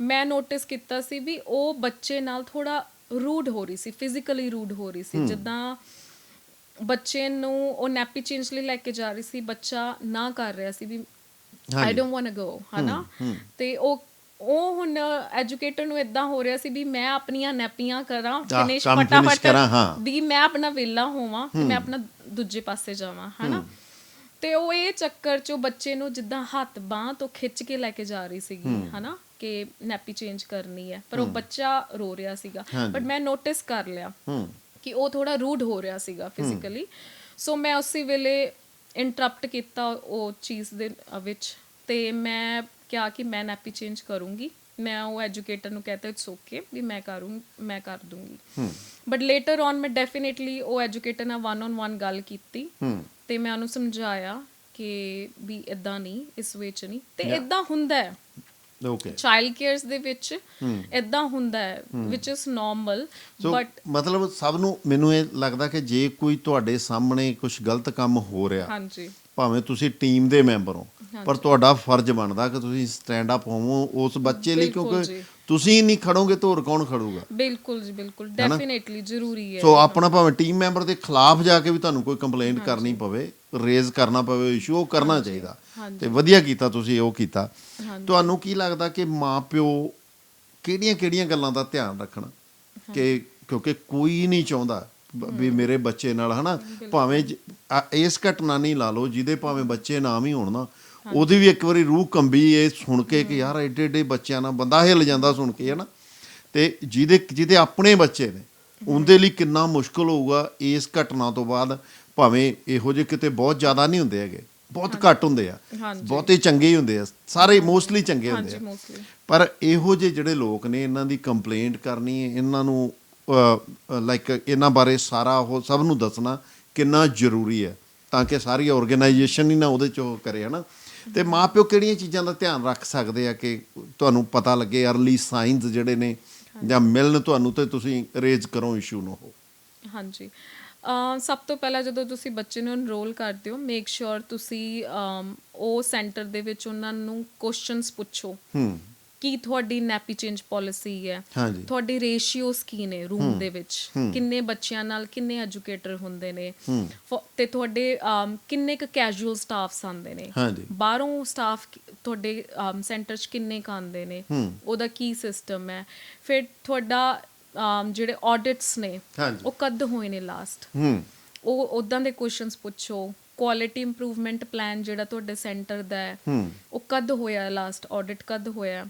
ਮੈਂ ਨੋਟਿਸ ਕੀਤਾ ਸੀ ਵੀ ਉਹ ਬੱਚੇ ਨਾਲ ਥੋੜਾ ਰੂਡ ਹੋ ਰਹੀ ਸੀ ਫਿਜ਼ੀਕਲੀ ਰੂਡ ਹੋ ਰਹੀ ਸੀ। ਜਿੱਦਾਂ ਬੱਚੇ ਨੂੰ ਉਹ ਨੈਪੀ ਚੇਂਜ ਲਈ ਲੈ ਕੇ ਜਾ ਰਹੀ ਸੀ ਬੱਚਾ ਨਾ ਕਰ ਰਿਹਾ ਸੀ ਵੀ
I.
Don't want to go ਹਨਾ? ਤੇ ਉਹ ਉਹ ਹੁਣ ਐਜੂਕੇਟਰ ਨੂੰ ਇਦਾਂ ਹੋ ਰਿਹਾ ਸੀ ਵੀ ਮੈਂ ਆਪਣੀਆਂ ਨੈਪੀਆਂ ਕਰਾਂ ਫਿਨਿਸ਼ ਫਟਾਫਟ
ਕਰਾਂ, ਹਾਂ।
ਵੀ ਮੈਂ ਆਪਣਾ ਵਿਹਲਾ ਹੋਵਾਂ ਤੇ ਮੈਂ ਆਪਣਾ ਦੂਜੇ ਪਾਸੇ ਜਾਵਾਂ ਹਨਾ? ਤੇ ਉਹ ਇਹ ਚੱਕਰ ਚ ਬੱਚੇ ਨੂੰ ਜਿੱਦਾਂ ਹੱਥ ਬਾਹ ਤੋਂ ਖਿੱਚ ਕੇ ਲੈ ਕੇ ਜਾ ਰਹੀ ਸੀਗੀ ਹਨਾ? ਕਿ ਨੈਪੀ ਚੇਂਜ ਕਰਨੀ ਹੈ ਪਰ ਉਹ ਬੱਚਾ ਰੋ ਰਿਹਾ ਸੀਗਾ। ਬਟ ਮੈਂ ਨੋਟਿਸ ਕਰ ਲਿਆ ਕਿ ਉਹ ਥੋੜਾ ਰੂਡ ਹੋ ਰਿਹਾ ਸੀਗਾ ਫਿਜ਼ੀਕਲੀ ਸੋ ਮੈਂ ਉਸੇ ਵੇਲੇ ਇੰਟਰਪਟ ਕੀਤਾ ਉਹ ਚੀਜ਼ ਦੇ ਵਿੱਚ ਤੇ ਮੈਂ ਕਿਹਾ ਕਿ ਮੈਂ ਨੈਪੀ ਚੇਂਜ ਕਰੂੰਗੀ। ਮੈਂ ਉਹ ਐਜੂਕੇਟਰ ਨੂੰ ਕਹਤਾ ਇਟਸ ਓਕੇ ਵੀ ਮੈਂ ਕਰੂੰ ਮੈਂ ਕਰ ਦੂੰਗੀ। ਬਟ ਲੇਟਰ ਔਨ ਮੈਂ ਡੈਫੀਨਿਟਲੀ ਉਹ ਐਜੂਕੇਟਰ ਨਾਲ ਵਨ ਔਨ ਵਨ ਗੱਲ ਕੀਤੀ। ਤੇ ਮੈਂ ਉਹਨੂੰ ਸਮਝਾਇਆ ਕਿ ਵੀ ਇਦਾਂ ਨਹੀਂ ਇਸ ਵਿੱਚ ਨਹੀਂ। ਤੇ ਇਦਾਂ ਹੁੰਦਾ ਹੈ।
ਓਕੇ
ਚਾਈਲਡ ਕੇਅਰਸ ਦੇ ਵਿੱਚ ਇਦਾਂ ਹੁੰਦਾ ਹੈ which is normal
so
but
ਮਤਲਬ ਸਭ ਨੂੰ ਮੈਨੂੰ ਇਹ ਲੱਗਦਾ ਕਿ ਜੇ ਕੋਈ ਤੁਹਾਡੇ ਸਾਹਮਣੇ ਕੁਝ ਗਲਤ ਕੰਮ ਹੋ ਰਿਹਾ
ਹਾਂਜੀ।
ਭਾਵੇਂ ਤੁਸੀਂ ਟੀਮ ਦੇ ਮੈਂਬਰ ਹੋ ਪਰ ਤੁਹਾਡਾ ਫਰਜ਼ ਬਣਦਾ ਕਿ ਤੁਸੀਂ ਸਟੈਂਡ ਅਪ ਹੋਵੋ ਉਸ ਬੱਚੇ ਲਈ ਕਿਉਂਕਿ। ਤੁਸੀਂ ਨਹੀਂ ਖੜੋਗੇ ਤਾਂ ਹੋਰ ਕੌਣ ਖੜੂਗਾ?
ਬਿਲਕੁਲ ਜੀ ਬਿਲਕੁਲ। ਡੈਫੀਨਿਟਲੀ ਜ਼ਰੂਰੀ ਹੈ
ਸੋ ਆਪਣਾ ਭਾਵੇਂ ਟੀਮ ਮੈਂਬਰ ਦੇ ਖਿਲਾਫ ਜਾ ਕੇ ਵੀ ਤੁਹਾਨੂੰ ਕੋਈ ਕੰਪਲੇਂਟ ਕਰਨੀ ਪਵੇ ਰੇਜ਼ ਕਰਨਾ ਪਵੇ ਇਸ਼ੂ ਉਹ ਕਰਨਾ ਚਾਹੀਦਾ। ਤੇ ਵਧੀਆ ਕੀਤਾ ਤੁਸੀਂ ਉਹ ਕੀਤਾ। ਤੁਹਾਨੂੰ ਕੀ ਲੱਗਦਾ ਕਿ ਮਾਪਿਓ ਕਿਹੜੀਆਂ-ਕਿਹੜੀਆਂ ਗੱਲਾਂ ਦਾ ਧਿਆਨ ਰੱਖਣ? ਕਿ ਕਿਉਂਕਿ ਕੋਈ ਨਹੀਂ ਚਾਹੁੰਦਾ ਵੀ ਮੇਰੇ ਬੱਚੇ ਨਾਲ ਹਨਾ? ਭਾਵੇਂ ਇਸ ਘਟਨਾ ਨਹੀਂ ਲਾ ਲਓ ਜਿਹਦੇ ਭਾਵੇਂ ਬੱਚੇ ਨਾ ਵੀ ਹੋਣ ਨਾ ਉਹਦੀ ਵੀ ਇੱਕ ਵਾਰੀ ਰੂਹ ਕੰਬੀ ਇਹ ਸੁਣ ਕੇ ਕਿ ਯਾਰ ਐਡੇ ਐਡੇ ਬੱਚਿਆਂ ਨਾਲ ਬੰਦਾ ਹਿੱਲ ਜਾਂਦਾ ਸੁਣ ਕੇ ਹਨਾ? ਤੇ ਜਿਹਦੇ ਜਿਹਦੇ ਆਪਣੇ ਬੱਚੇ ਨੇ ਉਹਦੇ ਲਈ ਕਿੰਨਾ ਮੁਸ਼ਕਲ ਹੋਊਗਾ ਇਸ ਘਟਨਾ ਤੋਂ ਬਾਅਦ ਭਾਵੇਂ ਇਹੋ ਜਿਹੇ ਕਿਤੇ ਬਹੁਤ ਜ਼ਿਆਦਾ ਨਹੀਂ ਹੁੰਦੇ ਹੈਗੇ ਬਹੁਤ ਘੱਟ ਹੁੰਦੇ ਆ। ਬਹੁਤੇ ਚੰਗੇ ਹੀ ਹੁੰਦੇ ਆ ਸਾਰੇ ਮੋਸਟਲੀ ਚੰਗੇ ਹੁੰਦੇ ਆ। ਪਰ ਇਹੋ ਜਿਹੇ ਜਿਹੜੇ ਲੋਕ ਨੇ ਇਹਨਾਂ ਦੀ ਕੰਪਲੇਂਟ ਕਰਨੀ ਹੈ ਇਹਨਾਂ ਨੂੰ ਲਾਈਕ ਇਹਨਾਂ ਬਾਰੇ ਸਾਰਾ ਉਹ ਸਭ ਨੂੰ ਦੱਸਣਾ ਕਿੰਨਾ ਜ਼ਰੂਰੀ ਹੈ ਤਾਂ ਕਿ ਸਾਰੀ ਆਰਗੇਨਾਈਜੇਸ਼ਨ ਹੀ ਨਾ ਉਹਦੇ ਚ ਉਹ ਕਰੇ ਹਨਾ? ਤੇ ਮਾਪਿਓ ਕਿਹੜੀਆਂ ਚੀਜ਼ਾਂ ਦਾ ਧਿਆਨ ਰੱਖ ਸਕਦੇ ਆ ਕਿ ਤੁਹਾਨੂੰ ਪਤਾ ਲੱਗੇ ਅਰਲੀ ਸਾਈਨਸ ਜਿਹੜੇ ਨੇ ਜਾਂ ਮਿਲਣ ਤੁਹਾਨੂੰ ਤੇ ਤੁਸੀਂ ਰੇਜ਼ ਕਰੋ ਇਸ਼ੂ ਨੂੰ ਉਹ?
ਹਾਂਜੀ। ਸਭ ਤੋਂ ਪਹਿਲਾਂ ਜਦੋਂ ਤੁਸੀਂ ਬੱਚੇ ਨੂੰ ਐਨਰੋਲ ਕਰਦੇ ਹੋ ਮੇਕ ਸ਼ੋਰ ਤੁਸੀਂ ਉਹ ਸੈਂਟਰ ਦੇ ਵਿੱਚ ਉਹਨਾਂ ਨੂੰ ਕੁਐਸਚਨਸ ਪੁੱਛੋ।
ਹੂੰ।
ਕੀ ਤੁਹਾਡੀ ਨੈਪੀ ਚੇਂਜ ਪਾਲਿਸੀ ਹੈ?
ਹਾਂਜੀ।
ਤੁਹਾਡੇ ਰੇਸ਼ੀਓਸ ਕੀ ਨੇ ਰੂਮ ਦੇ ਵਿੱਚ? ਕਿੰਨੇ ਬੱਚਿਆਂ ਨਾਲ ਕਿੰਨੇ ਐਜੂਕੇਟਰ ਹੁੰਦੇ ਨੇ? ਤੇ ਤੁਹਾਡੇ ਕਿੰਨੇ ਕੁ ਕੈਜੂਅਲ ਸਟਾਫਸ ਆਉਂਦੇ ਨੇ?
ਹਾਂਜੀ।
ਬਾਹਰੋਂ ਸਟਾਫ ਤੁਹਾਡੇ ਸੈਂਟਰ 'ਚ ਕਿੰਨੇ ਕੁ ਆਉਂਦੇ ਨੇ। ਉਹਦਾ ਕੀ ਸਿਸਟਮ ਹੈ? ਫਿਰ ਤੁਹਾਡਾ ਜਿਹੜੇ ਆਡਿਟਸ ਨੇ ਉਹ ਕਦ ਹੋਏ ਨੇ ਲਾਸਟ
ਹੂੰ।
ਉਹ ਉਦਾਂ ਦੇ ਕੁਐਸਚਨਸ ਪੁੱਛੋ। ਕੁਆਲਿਟੀ ਇੰਪਰੂਵਮੈਂਟ ਪਲਾਨ ਜਿਹੜਾ ਤੁਹਾਡੇ ਸੈਂਟਰ ਦਾ ਹੈ ਉਹ ਕਦ ਹੋਇਆ ਲਾਸਟ ਆਡਿਟ ਕਦ ਹੋਇਆ।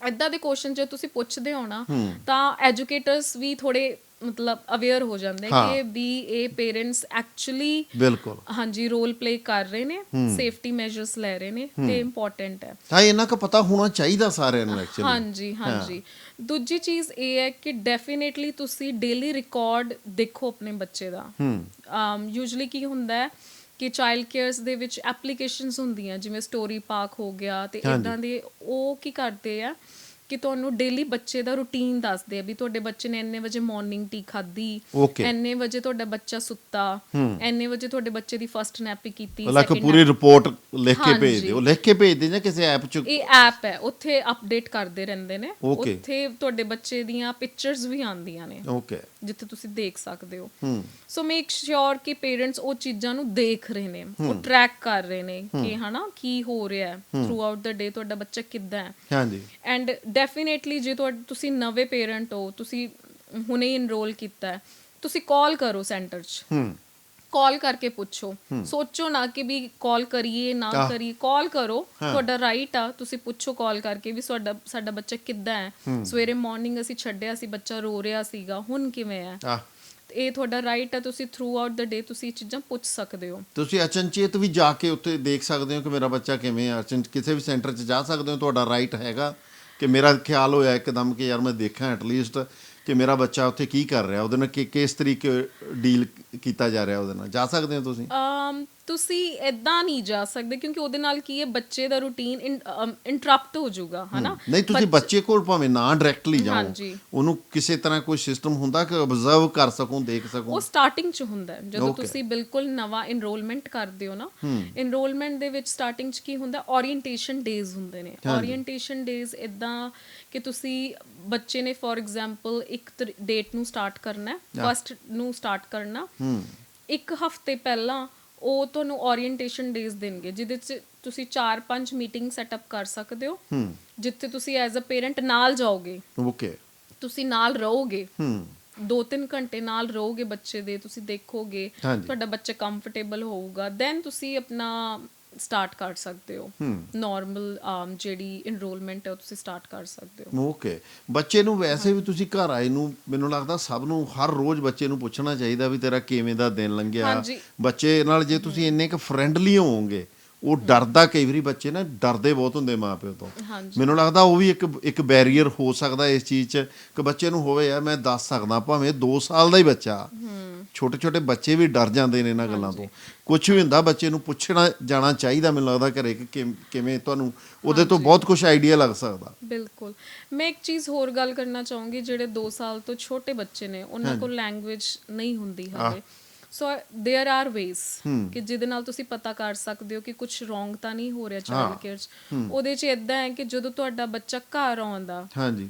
ਇਦਾਂ ਦੇ ਕੁਐਸਚਨ ਜੇ ਤੁਸੀਂ ਪੁੱਛਦੇ ਹੋ ਨਾ ਤਾਂ ਐਜੂਕੇਟਰਸ ਵੀ ਥੋੜੇ ਮਤਲਬ ਅਵੇਅਰ ਹੋ ਜਾਂਦੇ। ਕਿ ਵੀ ਇਹ ਪੇਰੈਂਟਸ ਐਕਚੁਅਲੀ
ਬਿਲਕੁਲ।
ਹਾਂਜੀ ਰੋਲ ਪਲੇ ਕਰ ਰਹੇ ਨੇ ਸੇਫਟੀ ਮੈਜਰਸ ਲੈ ਰਹੇ ਨੇ ਤੇ ਇੰਪੋਰਟੈਂਟ ਹੈ।
ਤਾਂ ਇਹਨਾਂ ਕੋ ਪਤਾ ਹੋਣਾ ਚਾਹੀਦਾ ਸਾਰਿਆਂ ਨੂੰ ਐਕਚੁਅਲੀ
ਹਾਂਜੀ ਹਾਂਜੀ। ਦੂਜੀ ਚੀਜ਼ ਇਹ ਹੈ ਕਿ ਡੈਫੀਨੇਟਲੀ ਤੁਸੀਂ ਡੇਲੀ ਰਿਕਾਰਡ ਦੇਖੋ ਆਪਣੇ ਬੱਚੇ ਦਾ। ਯੂਜੂਲੀ ਕੀ ਹੁੰਦਾ ਹੈ ਕਿ ਚਾਈਲਡ ਕੇਅਰਸ ਦੇ ਵਿੱਚ ਐਪਲੀਕੇਸ਼ਨਸ ਹੁੰਦੀਆਂ ਜਿਵੇਂ ਸਟੋਰੀ ਪਾਰਕ ਹੋ ਗਿਆ ਤੇ। ਇਦਾਂ ਦੇ ਉਹ ਕੀ ਕਰਦੇ ਆ ਕਿ ਤੁਹਾਨੂੰ ਡੇਲੀ ਬੱਚੇ ਦਾ ਰੂਟੀਨ ਦੱਸਦੇ ਆ ਵੀ ਤੁਹਾਡੇ ਬੱਚੇ ਨੇ ਇੰਨੇ ਵਜੇ ਮਾਰਨਿੰਗ ਟੀ ਖਾਧੀ. ਇੰਨੇ ਵਜੇ ਤੁਹਾਡਾ ਬੱਚਾ ਸੁੱਤਾ ਇੰਨੇ ਵਜੇ ਤੁਹਾਡੇ ਬੱਚੇ ਦੀ ਫਰਸਟ ਨੈਪੀ ਕੀਤੀ
ਲਾਈਕ
second
ਪੂਰੀ ਰਿਪੋਰਟ ਲਿਖ ਕੇ ਭੇਜ
ਹਾਂਜੀ।
ਦਿਓ। ਲਿਖ ਕੇ ਭੇਜਦੇ ਜਾਂ ਕਿਸੇ ਐਪ ਚ?
ਇਹ ਐਪ ਹੈ ਉੱਥੇ ਅਪਡੇਟ ਕਰਦੇ ਰਹਿੰਦੇ ਨੇ. ਉੱਥੇ ਤੁਹਾਡੇ ਬੱਚੇ ਦੀਆਂ ਪਿਕਚਰਸ ਵੀ ਆਉਂਦੀਆਂ ਨੇ।
ਓਕੇ
ਜਿੱਥੇ ਤੁਸੀਂ ਦੇਖ ਸਕਦੇ ਹੋ।
ਹੂੰ।
ਸੋ ਮੇਕ ਸ਼ੋਰ ਕਿ ਪੇਰੈਂਟਸ ਉਹ ਚੀਜ਼ਾਂ ਨੂੰ ਦੇਖ ਰਹੇ ਨੇ ਉਹ ਟਰੈਕ ਕਰ ਰਹੇ ਨੇ ਕਿ ਹਨਾ ਕੀ ਹੋ ਰਿਹਾ ਹੈ ਥਰੂ ਆਊਟ ਦਾ ਡੇ ਤੁਹਾਡਾ ਬੱਚਾ ਕਿੱਦਾਂ ਹੈ।
ਹਾਂਜੀ।
ਐਂਡ ਡੈਫੀਨੇਟਲੀ ਜੇ ਤੁਹਾਡੇ ਤੁਸੀਂ ਨਵੇਂ ਪੇਰੈਂਟ ਹੋ ਤੁਸੀਂ ਹੁਣੇ ਇਨਰੋਲ ਕੀਤਾ ਹੈ ਤੁਸੀਂ ਕਾਲ ਕਰੋ ਸੈਂਟਰ 'ਚ।
ਹੂੰ।
ਕਾਲ ਕਰਕੇ ਪੁੱਛੋ। ਸੋਚੋ ਨਾ ਕਿ ਵੀ ਕਾਲ ਕਰੀਏ ਨਾ। ਕਰੀਏ ਕਾਲ ਕਰੋ। ਤੁਹਾਡਾ ਰਾਈਟ ਆ ਤੁਸੀਂ ਪੁੱਛੋ ਕਾਲ ਕਰਕੇ ਵੀ ਸਾਡਾ ਸਾਡਾ ਬੱਚਾ ਕਿੱਦਾਂ ਹੈ। ਸਵੇਰੇ ਮਾਰਨਿੰਗ ਅਸੀਂ ਛੱਡਿਆ ਸੀ ਬੱਚਾ ਰੋ ਰਿਹਾ ਸੀਗਾ ਹੁਣ ਕਿਵੇਂ ਹੈ?
ਆ
ਇਹ ਤੁਹਾਡਾ ਰਾਈਟ ਹੈ ਤੁਸੀਂ ਥਰੂ ਆਊਟ ਦਾ ਡੇ ਤੁਸੀਂ ਚੀਜ਼ਾਂ ਪੁੱਛ ਸਕਦੇ ਹੋ।
ਤੁਸੀਂ ਅਚਨਚੇਤ ਵੀ ਜਾ ਕੇ ਉੱਥੇ ਦੇਖ ਸਕਦੇ ਹੋ ਕਿ ਮੇਰਾ ਬੱਚਾ ਕਿਵੇਂ ਆ ਅਚਨ ਕਿਸੇ ਵੀ ਸੈਂਟਰ 'ਚ ਜਾ ਸਕਦੇ ਹੋ ਤੁਹਾਡਾ ਰਾਈਟ ਹੈਗਾ। ਕਿ ਮੇਰਾ ਖਿਆਲ ਹੋਇਆ ਇੱਕਦਮ ਕਿ ਯਾਰ ਮੈਂ ਦੇਖਾਂ ਐਟਲੀਸਟ ਕਿ ਮੇਰਾ ਬੱਚਾ ਉੱਥੇ ਕੀ ਕਰ ਰਿਹਾ, ਉਹਦੇ ਨਾਲ ਕਿ ਕਿਸ ਤਰੀਕੇ ਡੀਲ ਕੀਤਾ ਜਾ ਰਿਹਾ ਉਹਦੇ ਨਾਲ? ਜਾ ਸਕਦੇ ਹੋ ਤੁਸੀਂ?
ਤੁਸੀਂ ਇਦਾਂ ਨਹੀਂ ਜਾ ਸਕਦੇ ਕਿਉਂਕਿ ਉਹਦੇ ਨਾਲ ਕੀ ਹੈ ਬੱਚੇ ਦਾ ਰੂਟੀਨ ਇੰਟਰਪਟ ਹੋ ਜਾਊਗਾ ਹਨਾ?
ਨਹੀਂ ਤੁਸੀਂ ਬੱਚੇ ਕੋਲ ਭਾਵੇਂ ਨਾ ਡਾਇਰੈਕਟਲੀ ਜਾਓ। ਉਹਨੂੰ ਕਿਸੇ ਤਰ੍ਹਾਂ ਕੋਈ ਸਿਸਟਮ ਹੁੰਦਾ ਕਿ ਆਬਜ਼ਰਵ ਕਰ ਸਕੋ ਦੇਖ ਸਕੋ?
ਉਹ ਸਟਾਰਟਿੰਗ ਚ ਹੁੰਦਾ ਹੈ। ਜਦੋਂ. ਤੁਸੀਂ ਬਿਲਕੁਲ ਨਵਾਂ ਇਨਰੋਲਮੈਂਟ ਕਰਦੇ ਹੋ ਨਾ ਇਨਰੋਲਮੈਂਟ ਦੇ ਵਿੱਚ ਸਟਾਰਟਿੰਗ ਚ ਕੀ ਹੁੰਦਾ? ਓਰੀਐਂਟੇਸ਼ਨ ਡੇਜ਼ ਹੁੰਦੇ ਨੇ। ਓਰੀਐਂਟੇਸ਼ਨ ਡੇਜ਼ ਇਦਾਂ ਕਿ ਤੁਸੀਂ ਬੱਚੇ ਨੇ ਫੋਰ ਐਗਜ਼ਾਮਪਲ ਇੱਕ ਡੇਟ ਨੂੰ ਸਟਾਰਟ ਕਰਨਾ ਹੈ ਫਸਟ ਨੂੰ ਸਟਾਰਟ ਕਰਨਾ। ਇੱਕ ਹਫ਼ਤੇ ਪਹਿਲਾਂ ਉਹ ਤੁਹਾਨੂੰ ਓਰੀਐਂਟੇਸ਼ਨ ਡੇਜ਼ ਦੇਣਗੇ ਜਿਹਦੇ ਚ ਤੁਸੀਂ 4-5 ਮੀਟਿੰਗ ਸੈਟਅਪ ਕਰ ਸਕਦੇ ਹੋ ਜਿੱਥੇ ਤੁਸੀਂ ਐਜ਼ ਅ ਪੇਰੈਂਟ ਨਾਲ ਜਾਓਗੇ।
ਓਕੇ
ਤੁਸੀਂ ਨਾਲ ਰਹੋਗੇ।
ਹੂੰ।
2-3 ਘੰਟੇ ਨਾਲ ਰਹੋਗੇ ਬੱਚੇ ਦੇ ਤੁਸੀਂ ਦੇਖੋਗੇ। ਤੁਹਾਡਾ ਬੱਚਾ ਕੰਫਰਟੇਬਲ ਹੋਊਗਾ। ਦੈਨ ਤੁਸੀਂ ਆਪਣਾ ਸਟਾਰਟ ਕਰ ਸਕਦੇ ਹੋ। ਨਾਰਮਲ ਜਿਹੜੀ ਇਨਰੋਲਮੈਂਟ ਹੈ ਉਹ ਤੁਸੀਂ ਸਟਾਰਟ ਕਰ ਸਕਦੇ ਹੋ।
ਓਕੇ। ਬੱਚੇ ਨੂੰ ਵੈਸੇ ਵੀ ਤੁਸੀਂ ਘਰ ਆਏ ਨੂੰ ਮੈਨੂੰ ਲੱਗਦਾ ਸਭ ਨੂੰ ਹਰ ਰੋਜ਼ ਬੱਚੇ ਨੂੰ ਪੁੱਛਣਾ ਚਾਹੀਦਾ ਵੀ ਤੇਰਾ ਕਿਵੇਂ ਦਾ ਦਿਨ ਲੰਘਿਆ। ਬੱਚੇ ਨਾਲ ਜੇ ਤੁਸੀਂ ਇੰਨੇ ਕੁ ਫਰੈਂਡਲੀ ਹੋਵੋਗੇ ਉਹ ਡਰਦਾ ਕਈ ਵਾਰੀ ਬੱਚੇ ਨਾ ਡਰਦੇ ਬਹੁਤ ਹੁੰਦੇ ਮਾਪਿਓ ਤੋਂ। ਮੈਨੂੰ ਲੱਗਦਾ ਉਹ ਵੀ ਇੱਕ ਇੱਕ ਬੈਰੀਅਰ ਹੋ ਸਕਦਾ ਇਸ ਚੀਜ਼ 'ਚ ਕਿ ਬੱਚੇ ਨੂੰ ਹੋਵੇ ਯਾਰ ਮੈਂ ਦੱਸ ਸਕਦਾ ਭਾਵੇਂ 2 ਸਾਲ ਦਾ ਹੀ ਬੱਚਾ। ਛੋਟੇ ਛੋਟੇ ਬੱਚੇ ਵੀ ਡਰ ਜਾਂਦੇ ਨੇ ਇਹਨਾਂ ਗੱਲਾਂ ਤੋਂ ਕੁਝ ਵੀ ਹੁੰਦਾ ਬੱਚੇ ਨੂੰ ਪੁੱਛਣਾ ਜਾਣਾ ਚਾਹੀਦਾ ਮੈਨੂੰ ਲੱਗਦਾ ਘਰੇ ਕਿ ਕਿਵੇਂ- ਕਿਵੇਂ ਤੁਹਾਨੂੰ ਉਹਦੇ ਤੋਂ ਬਹੁਤ ਕੁਝ ਆਈਡੀਆ ਲੱਗ ਸਕਦਾ
ਬਿਲਕੁਲ ਮੈਂ ਇੱਕ ਚੀਜ਼ ਹੋਰ ਗੱਲ ਕਰਨਾ ਚਾਹੂੰਗੀ ਜਿਹੜੇ 2 ਸਾਲ ਤੋਂ ਛੋਟੇ ਬੱਚੇ ਨੇ ਉਹਨਾਂ ਕੋਲ ਲੈਂਗੁਏਜ ਨਹੀਂ ਹੁੰਦੀ ਹਲੇ ਸੋ देयर ਆਰ ਵੇਜ਼ ਕਿ ਜਿਹਦੇ ਨਾਲ ਤੁਸੀਂ ਪਤਾ ਕਰ ਸਕਦੇ ਹੋ ਕਿ ਕੁਝ ਰੋਂਗ ਤਾਂ ਨਹੀਂ ਹੋ ਰਿਹਾ ਚਾਈਲਡ ਕੇਅਰ 'ਚ ਉਹਦੇ 'ਚ ਇਦਾਂ ਹੈ ਕਿ ਜਦੋਂ ਤੁਹਾਡਾ ਬੱਚਾ ਘਰ ਆਉਂਦਾ
ਹਾਂਜੀ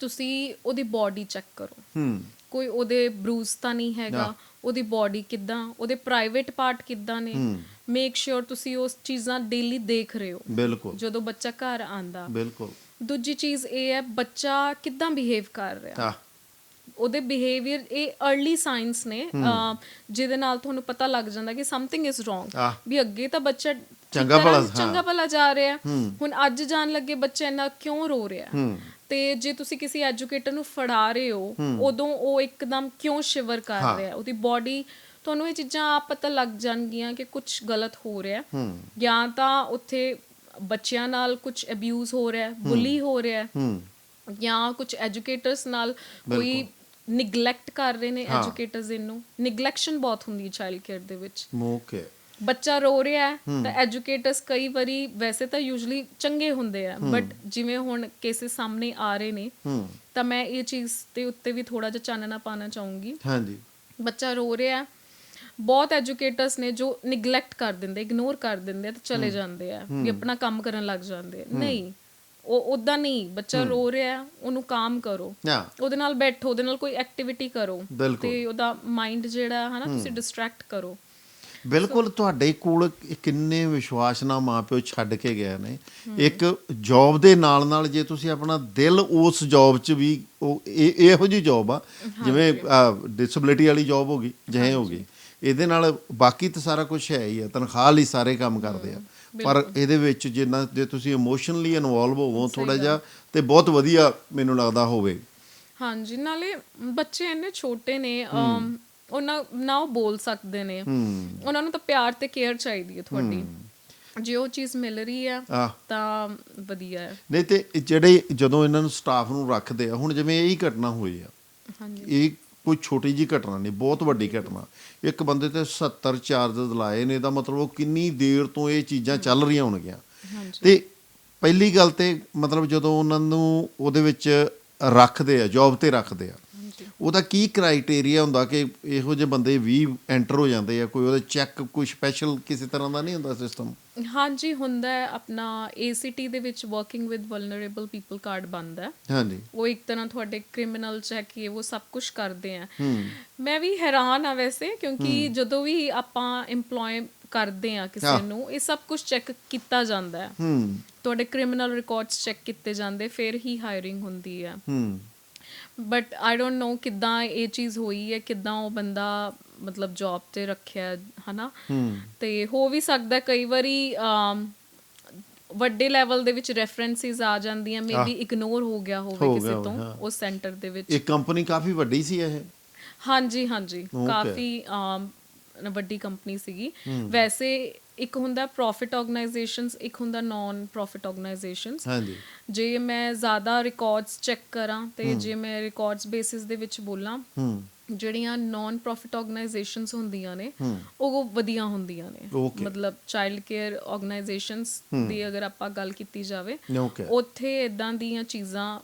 ਤੁਸੀਂ ਉਹਦੀ ਬਾਡੀ ਚੈੱਕ ਕਰੋ
ਹੂੰ
ਕੋਈ ਉਹਦੇ ਬਰੂਜ਼ ਤਾਂ ਨਹੀਂ ਹੈਗਾ ਉਹਦੀ ਬਾਡੀ ਕਿੱਦਾਂ ਉਹਦੇ ਪ੍ਰਾਈਵੇਟ ਪਾਰਟ ਕਿੱਦਾਂ ਨੇ ਮੇਕ ਸ਼ੋਰ ਤੁਸੀਂ ਉਸ ਚੀਜ਼ਾਂ ਡੇਲੀ ਦੇਖ ਰਹੇ ਹੋ।
ਬਿਲਕੁਲ।
ਜਦੋਂ ਬੱਚਾ ਘਰ ਆਂਦਾ।
ਬਿਲਕੁਲ।
ਦੂਜੀ ਚੀਜ਼ ਇਹ ਹੈ ਬੱਚਾ ਕਿੱਦਾਂ ਬਿਹੇਵ ਕਰ ਰਿਹਾ? ਉਹਦੇ ਬਿਹੇਵੀਅਰ ਇਹ अर्ਲੀ ਸਾਈਨਸ ਨੇ ਜਿਹਦੇ ਨਾਲ ਤੁਹਾਨੂੰ ਪਤਾ ਲੱਗ ਜਾਂਦਾ ਕਿ ਸਮਥਿੰਗ ਇਜ਼ ਰੋਂਗ। ਵੀ ਅੱਗੇ ਤਾਂ ਬੱਚਾ
ਚੰਗਾ ਭਲਾ।
ਚੰਗਾ ਭਲਾ ਜਾ ਰਿਹਾ। ਹੁਣ ਅੱਜ ਜਾਣ ਲੱਗੇ ਬੱਚਾ ਇੰਨਾ ਕਿਉਂ ਰੋ ਰਿਹਾ? ਤੇ ਜੇ ਤੁਸੀਂ ਕਿਸੇ ਐਜੂਕੇਟਰ ਨੂੰ ਫੜਾ ਰਹੇ ਹੋ ਉਦੋਂ ਉਹ ਇੱਕਦਮ ਕਿਉਂ ਸ਼ਿਵਰ ਕਰ ਰਿਹਾ? ਉਹਦੀ ਬਾਡੀ ਤੁਹਾਨੂੰ ਇਹ ਚੀਜ਼ਾਂ ਆਪ ਪਤਾ ਲੱਗ ਜਾਣਗੀਆਂ ਕਿ ਕੁਝ ਗਲਤ ਹੋ ਰਿਹਾ। ਹੈ। ਜਾਂ ਤਾਂ ਉੱਥੇ ਬੱਚਿਆਂ ਨਾਲ ਕੁਝ ਅਬਿਊਜ਼ ਹੋ ਰਿਹਾ ਬੁਲੀ ਹੋ ਰਿਹਾ। ਜਾਂ ਕੁਝ ਐਜੂਕੇਟਰਸ ਨਾਲ ਕੋਈ ਨਿਗਲੈਕਟ ਕਰ ਰਹੇ ਨੇ ਐਜੂਕੇਟਰਸ ਇਹਨੂੰ। ਨਿਗਲੈਕਸ਼ਨ ਬਹੁਤ ਹੁੰਦੀ ਹੈ ਚਾਈਲਡ ਕੇਅਰ ਦੇ ਵਿੱਚ।
ਓਕੇ
ਬੱਚਾ ਰੋ ਰਿਹਾ ਹੈ ਤਾਂ ਐਜੂਕੇਟਰਸ ਕਈ ਵਾਰੀ ਵੈਸੇ ਤਾਂ ਯੂਜੂਲੀ ਚੰਗੇ ਹੁੰਦੇ ਆ ਬਟ ਜਿਵੇਂ ਹੁਣ ਕੇਸਿਸ ਸਾਹਮਣੇ ਆ ਰਹੇ ਨੇ ਤਾਂ ਮੈਂ ਇਹ ਚੀਜ਼ ਦੇ ਉੱਤੇ ਵੀ ਥੋੜਾ ਜਿਹਾ ਚਾਨਣਾ ਪਾਣਾ ਚਾਹੂੰਗੀ।
ਹਾਂਜੀ।
ਬੱਚਾ ਰੋ ਰਿਹਾ ਬਹੁਤ ਐਜੂਕੇਟਰਸ ਨੇ ਜੋ ਨਿਗਲੈਕਟ ਕਰ ਦਿੰਦੇ ਇਗਨੋਰ ਕਰ ਦਿੰਦੇ ਆ ਤੇ ਚਲੇ ਜਾਂਦੇ ਆ ਵੀ ਆਪਣਾ ਕੰਮ ਕਰਨ ਲੱਗ ਜਾਂਦੇ ਨਹੀਂ ਉਹ ਉਦਾਂ ਨਹੀਂ ਬੱਚਾ ਰੋ ਰਿਹਾ ਉਹਨੂੰ ਕਾਮ ਕਰੋ। ਉਹਦੇ ਨਾਲ ਬੈਠੋ ਉਹਦੇ ਨਾਲ ਕੋਈ ਐਕਟੀਵਿਟੀ ਕਰੋ। ਤੇ ਉਹਦਾ ਮਾਈਂਡ ਜਿਹੜਾ ਹੈ ਨਾ ਤੁਸੀਂ ਡਿਸਟਰੈਕਟ ਕਰੋ।
ਬਿਲਕੁਲ ਤੁਹਾਡੇ ਕੋਲ ਕਿੰਨੇ ਵਿਸ਼ਵਾਸ ਨਾਲ ਮਾਪਿਓ ਛੱਡ ਕੇ ਗਏ ਨੇ। ਇੱਕ ਜੌਬ ਦੇ ਨਾਲ ਨਾਲ ਜੇ ਤੁਸੀਂ ਆਪਣਾ ਦਿਲ ਉਸ ਜੌਬ 'ਚ ਵੀ ਉਹ ਇਹ ਜਿਹੀ ਜੌਬ ਆ ਜਿਵੇਂ ਡਿਸੇਬਿਲਿਟੀ ਵਾਲੀ ਜੌਬ ਹੋ ਗਈ ਜਿਹੇ ਹੋ ਗਈ। ਇਹਦੇ ਨਾਲ ਬਾਕੀ ਤਾਂ ਸਾਰਾ ਕੁਝ ਹੈ ਹੀ ਆ ਤਨਖਾਹ ਲਈ ਸਾਰੇ ਕੰਮ ਕਰਦੇ ਆ। ਪਰ ਇਹਦੇ ਵਿੱਚ ਜਿੰਨਾ ਜੇ ਤੁਸੀਂ ਇਮੋਸ਼ਨਲੀ ਇਨਵੋਲਵ ਹੋਵੋ ਥੋੜਾ ਜਿਹਾ ਤੇ ਬਹੁਤ ਵਧੀਆ ਮੈਨੂੰ ਲੱਗਦਾ ਹੋਵੇ।
ਹਾਂਜੀ ਨਾਲੇ ਬੱਚੇ ਇੰਨੇ ਛੋਟੇ ਨੇ ਉਹਨਾਂ ਨਾ ਉਹ ਬੋਲ ਸਕਦੇ ਨੇ। ਉਹਨਾਂ ਨੂੰ ਤਾਂ ਪਿਆਰ ਤੇ ਕੇਅਰ ਚਾਹੀਦੀ ਹੈ ਤੁਹਾਡੀ। ਜੇ ਉਹ ਚੀਜ਼ ਮਿਲ ਰਹੀ ਆ ਤਾਂ ਵਧੀਆ ਹੈ।
ਨਹੀਂ ਤੇ ਜਿਹੜੇ ਜਦੋਂ ਇਹਨਾਂ ਨੂੰ ਸਟਾਫ ਨੂੰ ਰੱਖਦੇ ਆ ਹੁਣ ਜਿਵੇਂ ਇਹ ਹੀ ਘਟਨਾ ਹੋਈ ਆ।
ਹਾਂਜੀ।
ਇਹ ਕੋਈ ਛੋਟੀ ਜੀ ਘਟਨਾ ਨਹੀਂ ਬਹੁਤ ਵੱਡੀ ਘਟਨਾ। ਇੱਕ ਬੰਦੇ ਤੇ 70 ਚਾਰਜਸ ਲਾਏ ਨੇ ਇਹਦਾ ਮਤਲਬ ਉਹ ਕਿੰਨੀ ਦੇਰ ਤੋਂ ਇਹ ਚੀਜ਼ਾਂ ਚੱਲ ਰਹੀਆਂ ਹੋਣਗੀਆਂ।
ਹਾਂਜੀ।
ਤੇ ਪਹਿਲੀ ਗੱਲ ਤੇ ਮਤਲਬ ਜਦੋਂ ਉਹਨਾਂ ਨੂੰ ਉਹਦੇ ਵਿੱਚ ਰੱਖਦੇ ਆ ਜੌਬ ਤੇ ਰੱਖਦੇ ਆ ਉਹਦਾ ਕੀ ਕ੍ਰਾਈਟੇਰੀਆ ਹੁੰਦਾ ਕਿ ਇਹੋ ਜਿਹੇ ਬੰਦੇ ਵੀ ਐਂਟਰ ਹੋ ਜਾਂਦੇ ਆ? ਕੋਈ ਉਹਦੇ ਚੈੱਕ ਕੋਈ ਸਪੈਸ਼ਲ ਕਿਸੇ ਤਰ੍ਹਾਂ ਦਾ ਨਹੀਂ ਹੁੰਦਾ ਸਿਸਟਮ
ਹਾਂਜੀ ਹੁੰਦਾ ਹੈ। ਆਪਣਾ ACT ਦੇ ਵਿੱਚ working with vulnerable people card ਬਣਦਾ ਹੈ।
ਹਾਂਜੀ।
ਉਹ ਇੱਕ ਤਰ੍ਹਾਂ ਤੁਹਾਡੇ ਕ੍ਰਿਮੀਨਲ ਚੈੱਕ ਇਹ ਉਹ ਸਭ ਕੁਝ ਕਰਦੇ ਆ। ਮੈਂ ਵੀ ਹੈਰਾਨ ਆ ਵੈਸੇ ਕਿਉਂਕਿ ਜਦੋਂ ਵੀ ਆਪਾਂ EMPLOY ਕਰਦੇ ਆ ਕਿਸੇ ਨੂੰ ਇਹ ਸਭ ਕੁਝ ਚੈੱਕ ਕੀਤਾ ਜਾਂਦਾ ਹੈ।
ਹੂੰ।
ਤੁਹਾਡੇ ਕ੍ਰਿਮੀਨਲ ਰਿਕਾਰਡਸ ਚੈੱਕ ਕੀਤੇ ਜਾਂਦੇ ਫਿਰ ਹੀ ਹਾਇਰਿੰਗ ਹੁੰਦੀ ਹੂੰ। ਬਟ ਆਈ ਡੋਨਟ ਨੋ ਕਿੱਦਾਂ ਇਹ ਚੀਜ਼ ਹੋਈ ਹੈ ਕਿੱਦਾਂ ਉਹ ਬੰਦਾ ਮਤਲਬ ਜੌਬ ਤੇ ਰੱਖਿਆ ਹਨਾ? ਤੇ ਹੋ ਵੀ ਸਕਦਾ ਕਈ ਵਾਰੀ ਵੱਡੇ ਲੈਵਲ ਦੇ ਵਿੱਚ ਰੈਫਰੈਂਸਿਸ ਆ ਜਾਂਦੀਆਂ ਮੇਬੀ ਇਗਨੋਰ ਹੋ ਗਿਆ ਹੋਵੇ ਕਿਸੇ ਤੋਂ। ਉਸ ਸੈਂਟਰ ਦੇ ਵਿੱਚ।
ਇਹ ਕੰਪਨੀ ਕਾਫੀ ਵੱਡੀ ਸੀ ਇਹ?
ਹਾਂਜੀ ਹਾਂਜੀ. ਕਾਫੀ ਵੱਡੀ ਕੰਪਨੀ ਸੀਗੀ। ਵੈਸੇ ਇੱਕ ਹੁੰਦਾ ਪ੍ਰੋਫਿਟ ਆਰਗੇਨਾਈਜੇਸ਼ਨਸ ਇੱਕ ਹੁੰਦਾ ਨਾਨ ਪ੍ਰੋਫਿਟ ਆਰਗੇਨਾਈਜੇਸ਼ਨਸ
ਹਾਂਜੀ।
ਜੇ ਮੈਂ ਜ਼ਿਆਦਾ ਰਿਕਾਰਡਸ ਚੈੱਕ ਕਰਾਂ ਤੇ ਜੇ ਮੈਂ ਰਿਕਾਰਡਸ ਬੇਸਿਸ ਦੇ ਵਿੱਚ ਬੋਲਾਂ ਜਿਹੜੀਆਂ ਨਾਨ ਪ੍ਰੋਫਿਟ ਆਰਗੇਨਾਈਜੇਸ਼ਨਸ ਹੁੰਦੀਆਂ ਨੇ ਉਹ ਵਧੀਆ ਹੁੰਦੀਆਂ ਨੇ. ਮਤਲਬ ਚਾਈਲਡ ਕੇਅਰ ਆਰਗੇਨਾਈਜੇਸ਼ਨਸ ਦੀ ਅਗਰ ਆਪਾਂ ਗੱਲ ਕੀਤੀ ਜਾਵੇ ਉੱਥੇ ਇਦਾਂ ਦੀਆਂ ਚੀਜ਼ਾਂ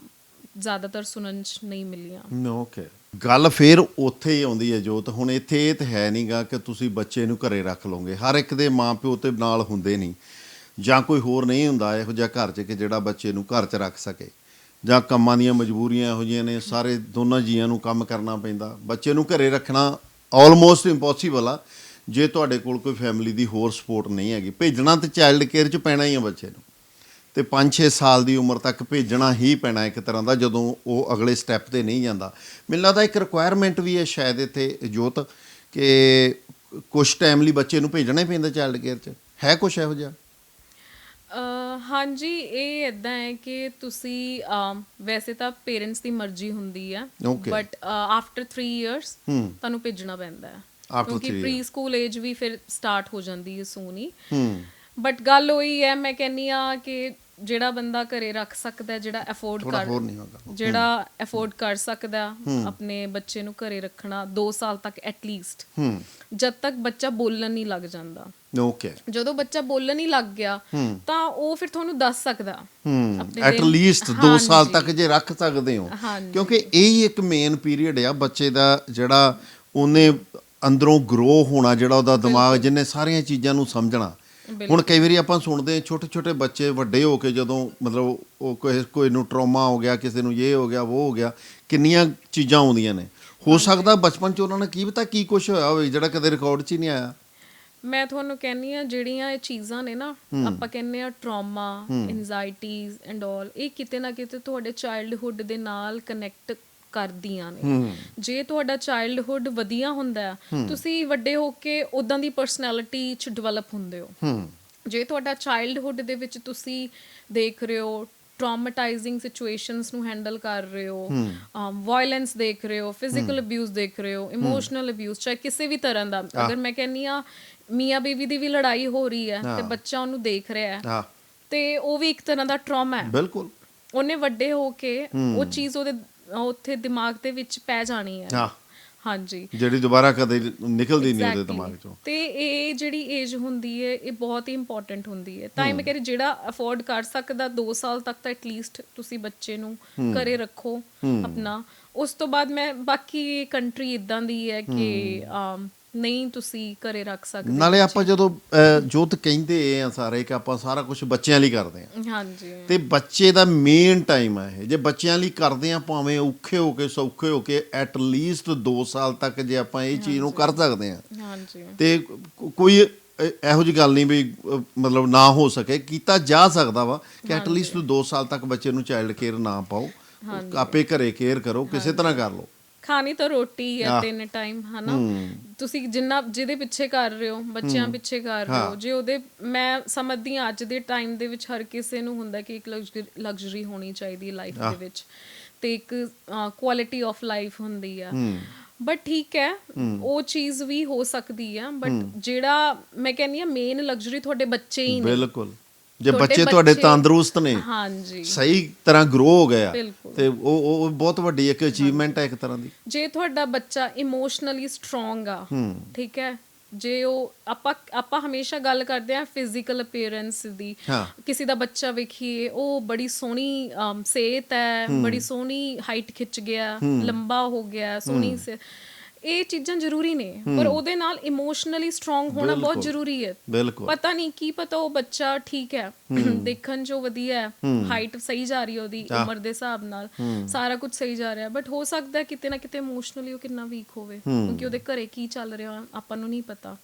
ਜ਼ਿਆਦਾਤਰ ਸੁਣਨ ਚ ਨਹੀਂ ਮਿਲੀਆਂ।
ਓਕੇ ਗੱਲ ਫੇਰ ਉੱਥੇ ਹੀ ਆਉਂਦੀ ਹੈ ਜੋਤ। ਹੁਣ ਇੱਥੇ ਇਹ ਤਾਂ ਹੈ ਨਹੀਂਗਾ ਕਿ ਤੁਸੀਂ ਬੱਚੇ ਨੂੰ ਘਰੇ ਰੱਖ ਲਓਗੇ। ਹਰ ਇੱਕ ਦੇ ਮਾਪਿਓ ਤੇ ਨਾਲ ਹੁੰਦੇ ਨਹੀਂ। ਜਾਂ ਕੋਈ ਹੋਰ ਨਹੀਂ ਹੁੰਦਾ ਇਹੋ ਜਿਹਾ ਘਰ 'ਚ ਕਿ ਜਿਹੜਾ ਬੱਚੇ ਨੂੰ ਘਰ 'ਚ ਰੱਖ ਸਕੇ। ਜਾਂ ਕੰਮਾਂ ਦੀਆਂ ਮਜਬੂਰੀਆਂ ਇਹੋ ਜਿਹੀਆਂ ਨੇ, ਸਾਰੇ ਦੋਨਾਂ ਜੀਆਂ ਨੂੰ ਕੰਮ ਕਰਨਾ ਪੈਂਦਾ। ਬੱਚੇ ਨੂੰ ਘਰੇ ਰੱਖਣਾ ਆਲਮੋਸਟ ਇੰਪੋਸੀਬਲ ਆ। ਜੇ ਤੁਹਾਡੇ ਕੋਲ ਕੋਈ ਫੈਮਿਲੀ ਦੀ ਹੋਰ ਸਪੋਰਟ ਨਹੀਂ ਹੈਗੀ। ਭੇਜਣਾ ਤੇ ਚਾਈਲਡ ਕੇਅਰ 'ਚ ਪੈਣਾ ਹੀ ਆ ਬੱਚੇ ਨੂੰ। ਤੇ 5-6 ਸਾਲ ਦੀ ਉਮਰ ਤੱਕ ਭੇਜਣਾ ਹੀ ਪੈਣਾ ਇੱਕ ਤਰ੍ਹਾਂ ਦਾ ਜਦੋਂ ਉਹ ਅਗਲੇ ਸਟੈਪ ਤੇ ਨਹੀਂ ਜਾਂਦਾ। ਮੈਨੂੰ ਲੱਗਦਾ ਇੱਕ ਰਿਕੁਆਇਰਮੈਂਟ ਵੀ ਹੈ ਸ਼ਾਇਦ ਇੱਥੇ ਜੋਤ ਕਿ ਕੁਝ ਟਾਈਮ ਲਈ ਬੱਚੇ ਨੂੰ ਭੇਜਣਾ ਹੀ ਪੈਂਦਾ ਚਾਈਲਡ ਕੇਅਰ 'ਚ। ਹੈ ਕੁਝ ਇਹੋ ਜਿਹਾ?
ਹਾਂਜੀ ਇਹ ਇਦਾਂ ਹੈ ਕਿ ਤੁਸੀਂ ਵੈਸੇ ਤਾਂ ਪੇਰੈਂਟਸ ਦੀ ਮਰਜ਼ੀ ਹੁੰਦੀ
Okay.
But after 3 years. ਤੁਹਾਨੂੰ ਭੇਜਣਾ ਪੈਂਦਾ ਹੈ। ਕਿਉਂਕਿ ਪ੍ਰੀ ਸਕੂਲ ਏਜ ਵੀ ਫਿਰ ਸਟਾਰਟ ਹੋ ਜਾਂਦੀ ਹੈ ਸੂਨ ਹੀ। ਬਟ ਗੱਲ ਉਹੀ ਹੈ ਮੈਂ ਕਹਿੰਨੀ ਆ ਕਿ ਜਿਹੜਾ ਬੰਦਾ ਘਰੇ ਰੱਖ ਸਕਦਾ ਜਿਹੜਾ ਅਫੋਰਡ ਕਰ ਜਿਹੜਾ ਅਫੋਰਡ ਕਰ ਸਕਦਾ ਆਪਣੇ ਬੱਚੇ ਨੂੰ ਘਰੇ ਰੱਖਣਾ 2 ਸਾਲ ਤੱਕ ਐਟ ਲੀਸਟ ਜਦ ਤੱਕ ਬੱਚਾ ਬੋਲਣ ਨਹੀਂ ਲੱਗ ਜਾਂਦਾ।
ਓਕੇ
ਜਦੋਂ ਬੱਚਾ ਬੋਲਣ ਹੀ ਲੱਗ ਗਿਆ ਤਾਂ ਉਹ ਫਿਰ ਤੁਹਾਨੂੰ ਦੱਸ ਸਕਦਾ।
ਐਟ ਲੀਸਟ 2 ਸਾਲ। ਤੱਕ ਜੇ ਰੱਖ ਸਕਦੇ ਹੋ। ਕਿਉਂਕਿ ਇਹ ਹੀ ਇੱਕ ਮੇਨ ਪੀਰੀਅਡ ਆ ਬੱਚੇ ਦਾ ਜਿਹੜਾ ਉਹਨੇ ਅੰਦਰੋਂ ਗਰੋ ਹੋਣਾ ਜਿਹੜਾ ਉਹਦਾ ਦਿਮਾਗ ਜਿਹਨੇ ਸਾਰੀਆਂ ਚੀਜ਼ਾਂ ਨੂੰ ਸਮਝਣਾ। ਹੁਣ ਕਈ ਵਾਰੀ ਆਪਾਂ ਸੁਣਦੇ ਛੋਟੇ ਛੋਟੇ ਬੱਚੇ ਵੱਡੇ ਹੋ ਕੇ ਜਦੋਂ ਮਤਲਬ ਉਹ ਕੋਈ ਕੋਈ ਨੂੰ ਟਰਾਮਾ ਹੋ ਗਿਆ ਕਿਸੇ ਨੂੰ ਇਹ ਹੋ ਗਿਆ ਉਹ ਹੋ ਗਿਆ ਕਿੰਨੀਆਂ ਚੀਜ਼ਾਂ ਆਉਂਦੀਆਂ ਨੇ। ਹੋ ਸਕਦਾ ਬਚਪਨ 'ਚ ਉਹਨਾਂ ਨੇ ਕੀ ਪਤਾ ਕੀ ਕੁਝ ਹੋਇਆ ਹੋਵੇ ਜਿਹੜਾ ਕਦੇ ਰਿਕਾਰਡ 'ਚ ਹੀ ਨਹੀਂ ਆਇਆ।
ਮੈਂ ਤੁਹਾਨੂੰ ਕਹਿੰਨੀ ਆ ਜਿਹੜੀਆਂ ਇਹ ਚੀਜ਼ਾਂ ਨੇ ਨਾ ਆਪਾਂ ਕਹਿੰਨੇ ਆ ਟਰਾਮਾ ਐਂਜ਼ਾਇਟੀਜ਼ ਐਂਡ ਆਲ ਇਹ ਕਿਤੇ ਨਾ ਕਿਤੇ ਤੁਹਾਡੇ ਚਾਈਲਡਹੁੱਡ ਦੇ ਨਾਲ ਕਨੈਕਟ ਕਰਦੀਆਂ ਨੇ। ਜੇ ਤੁਹਾਡਾ ਚਾਈਲਡਹੁੱਡ ਵਧੀਆ ਹੁੰਦਾ ਹੈ, ਤੁਸੀਂ ਵੱਡੇ ਹੋ ਕੇ ਉਦਾਂ ਦੀ ਪਰਸਨੈਲਿਟੀ ਚ ਡਿਵੈਲਪ ਹੁੰਦੇ ਹੋ। ਜੇ ਤੁਹਾਡਾ ਚਾਈਲਡਹੁੱਡ ਦੇ ਵਿੱਚ ਤੁਸੀਂ ਦੇਖ ਰਹੇ ਹੋ ਟਰਾਮਟਾਈਜ਼ਿੰਗ ਸਿਚੁਏਸ਼ਨਸ ਨੂੰ ਹੈਂਡਲ ਕਰ ਰਹੇ ਹੋ ਵਾਇਲੈਂਸ ਦੇਖ ਰਹੇ ਹੋ ਫਿਜ਼ੀਕਲ ਅਬਿਊਜ਼ ਦੇਖ ਰਹੇ ਹੋ ਇਮੋਸ਼ਨਲ ਅਬਿਊਜ਼ ਚਾਹੇ ਕਿਸੇ ਵੀ ਤਰ੍ਹਾਂ ਦਾ। ਅਗਰ ਮੈਂ ਕਹਿੰਨੀ ਆ ਮੀਆਂ ਬੀਵੀ ਦੀ ਵੀ ਲੜਾਈ ਹੋ ਰਹੀ ਹੈ ਤੇ ਬੱਚਾ ਉਹਨੂੰ ਦੇਖ ਰਿਹਾ ਹੈ
ਹਾਂ
ਤੇ ਉਹ ਵੀ ਇੱਕ ਤਰ੍ਹਾਂ ਦਾ ਟਰਾਮਾ ਹੈ।
ਬਿਲਕੁਲ।
ਉਹਨੇ ਵੱਡੇ ਹੋ ਕੇ ਉਹ ਚੀਜ਼ ਉਹਦੇ ਉੱਥੇ ਦਿਮਾਗ ਦੇ ਵਿੱਚ ਪੈ ਜਾਣੀ ਹੈ।
ਹਾਂ।
ਹਾਂਜੀ।
ਜਿਹੜੀ ਦੁਬਾਰਾ ਕਦੇ ਨਿਕਲਦੀ ਨਹੀਂ ਉਹਦੇ. ਦਿਮਾਗ 'ਚੋਂ।
ਤੇ ਇਹ ਜਿਹੜੀ ਏਜ ਹੁੰਦੀ ਹੈ ਇਹ ਬਹੁਤ ਹੀ ਇੰਪੋਰਟੈਂਟ ਹੁੰਦੀ ਹੈ। ਤਾਂ ਹੀ ਮੈਂ ਕਹਿ ਰਹੀ ਜਿਹੜਾ ਅਫੋਰਡ ਕਰ ਸਕਦਾ 2 ਸਾਲ ਤੱਕ ਤਾਂ ਐਟਲੀਸਟ ਤੁਸੀਂ ਬੱਚੇ ਨੂੰ ਘਰੇ ਰੱਖੋ ਆਪਣਾ। ਉਸ ਤੋਂ ਬਾਅਦ ਮੈਂ ਬਾਕੀ ਕੰਟਰੀ ਇਦਾਂ ਦੀ ਹੈ ਕਿ ਨਹੀਂ ਤੁਸੀਂ ਘਰੇ ਰੱਖ ਸਕਦੇ
ਨਾਲੇ ਆਪਾਂ ਜਦੋਂ ਅਹ, ਜੋਤ ਕਹਿੰਦੇ ਆ ਸਾਰੇ ਕਿ ਆਪਾਂ ਸਾਰਾ ਕੁਝ ਬੱਚਿਆਂ ਲਈ ਕਰਦੇ ਆ
ਹਾਂਜੀ।
ਤੇ ਬੱਚੇ ਦਾ ਮੇਨ ਟਾਈਮ ਹੈ ਇਹ। ਜੇ ਬੱਚਿਆਂ ਲਈ ਕਰਦੇ ਆ ਭਾਵੇਂ ਔਖੇ ਹੋ ਕੇ ਸੌਖੇ ਹੋ ਕੇ ਐਟ ਲੀਸਟ 2 ਸਾਲ ਤੱਕ ਜੇ ਆਪਾਂ ਇਹ ਚੀਜ਼ ਨੂੰ ਕਰ ਸਕਦੇ ਆ
ਹਾਂਜੀ।
ਤੇ ਕੋ- ਕੋਈ ਇਹ- ਇਹੋ ਜੀ ਗੱਲ ਨਹੀਂ ਵੀ ਅਹ, ਮਤਲਬ ਨਾ ਹੋ ਸਕੇ। ਕੀਤਾ ਜਾ ਸਕਦਾ ਵਾ ਕਿ ਐਟ ਲੀਸਟ 2 ਸਾਲ ਤੱਕ ਬੱਚੇ ਨੂੰ ਚਾਈਲਡ ਕੇਅਰ ਨਾ ਪਾਓ। ਆਪੇ ਘਰੇ ਕੇਅਰ ਕਰੋ ਕਿਸੇ ਤਰ੍ਹਾਂ ਕਰ ਲਓ।
ਖਾਣੀ ਤਾਂ ਰੋਟੀ ਹੀ ਤਿੰਨ ਟਾਈਮ ਹਨਾ? ਤੁਸੀਂ ਜਿੰਨਾ ਜਿਹਦੇ ਪਿੱਛੇ ਕਰ ਰਹੇ ਹੋ ਬੱਚਿਆਂ ਪਿੱਛੇ ਕਰ ਰਹੇ ਹੋ ਜੇ ਉਹਦੇ ਮੈਂ ਸਮਝਦੀ ਹਾਂ ਅੱਜ ਦੇ ਟਾਈਮ ਦੇ ਵਿੱਚ ਹਰ ਕਿਸੇ ਨੂੰ ਹੁੰਦਾ ਕਿ ਇੱਕ ਲਗਜ਼ਰੀ ਹੋਣੀ ਚਾਹੀਦੀ ਹੈ ਲਾਈਫ ਦੇ ਵਿੱਚ ਤੇ ਇੱਕ ਕੁਆਲਿਟੀ ਆਫ ਲਾਈਫ ਹੁੰਦੀ ਆ। ਬਟ ਠੀਕ ਹੈ ਉਹ ਚੀਜ਼ ਵੀ ਹੋ ਸਕਦੀ ਆ ਬਟ ਜਿਹੜਾ ਮੈਂ ਕਹਿੰਨੀ ਆ ਮੇਨ ਲਗਜ਼ਰੀ ਤੁਹਾਡੇ ਬੱਚੇ ਹੀ ਨੇ।
ਬਿਲਕੁਲ। ਜੇ ਬੱਚੇ ਤੁਹਾਡੇ ਤੰਦਰੁਸਤ ਨੇ
ਹਾਂਜੀ।
ਸਹੀ ਤਰ੍ਹਾਂ ਗਰੋ ਹੋ ਗਿਆ। ਤੇ ਉਹ ਉਹ ਬਹੁਤ ਵੱਡੀ ਇੱਕ ਅਚੀਵਮੈਂਟ ਹੈ ਇੱਕ ਤਰ੍ਹਾਂ ਦੀ।
ਜੇ ਤੁਹਾਡਾ ਬੱਚਾ ਇਮੋਸ਼ਨਲੀ ਸਟਰੋਂਗ ਆ ਠੀਕ ਹੈ? ਜੇ ਉਹ ਆਪਾਂ ਆਪਾਂ ਹਮੇਸ਼ਾ ਗੱਲ ਕਰਦੇ ਆ ਫਿਜ਼ੀਕਲ ਅਪੀਅਰੈਂਸ ਦੀ। ਕਿਸੇ ਦਾ ਬੱਚਾ ਵੇਖੀਏ ਉਹ ਬੜੀ ਸੋਹਣੀ ਸਿਹਤ ਹੈ ਬੜੀ ਸੋਹਣੀ ਹਾਈਟ ਖਿੱਚ ਗਿਆ ਲੰਬਾ ਹੋ ਗਿਆ ਸੋਹਣੀ ਸੇ ਇਹ ਚੀਜ਼ਾਂ ਜ਼ਰੂਰੀ ਨੇ ਪਰ ਉਹਦੇ ਨਾਲ ਇਮੋਸ਼ਨਲੀ ਸਟਰੋਂਗ ਹੋਣਾ ਬਹੁਤ। ਜ਼ਰੂਰੀ ਹੈ। ਪਤਾ ਨਹੀਂ ਕੀ ਪਤਾ ਉਹ ਬੱਚਾ ਠੀਕ ਹੈ ਦੇਖਣ ਜੋ ਵਧੀਆ ਹੈ ਹਾਈਟ ਸਹੀ ਜਾ ਰਹੀ ਹੈ ਉਹਦੀ ਉਮਰ ਦੇ ਹਿਸਾਬ ਨਾਲ ਸਾਰਾ ਕੁਝ ਸਹੀ ਜਾ ਰਿਹਾ ਬਟ ਹੋ ਸਕਦਾ ਕਿਤੇ ਨਾ ਕਿਤੇ ਇਮੋਸ਼ਨਲੀ ਉਹ ਕਿੰਨਾ ਵੀਕ ਹੋਵੇ ਕਿਉਂਕਿ ਉਹਦੇ ਘਰੇ ਕੀ ਚੱਲ ਰਿਹਾ ਆਪਾਂ ਨੂੰ ਨਹੀਂ ਪਤਾ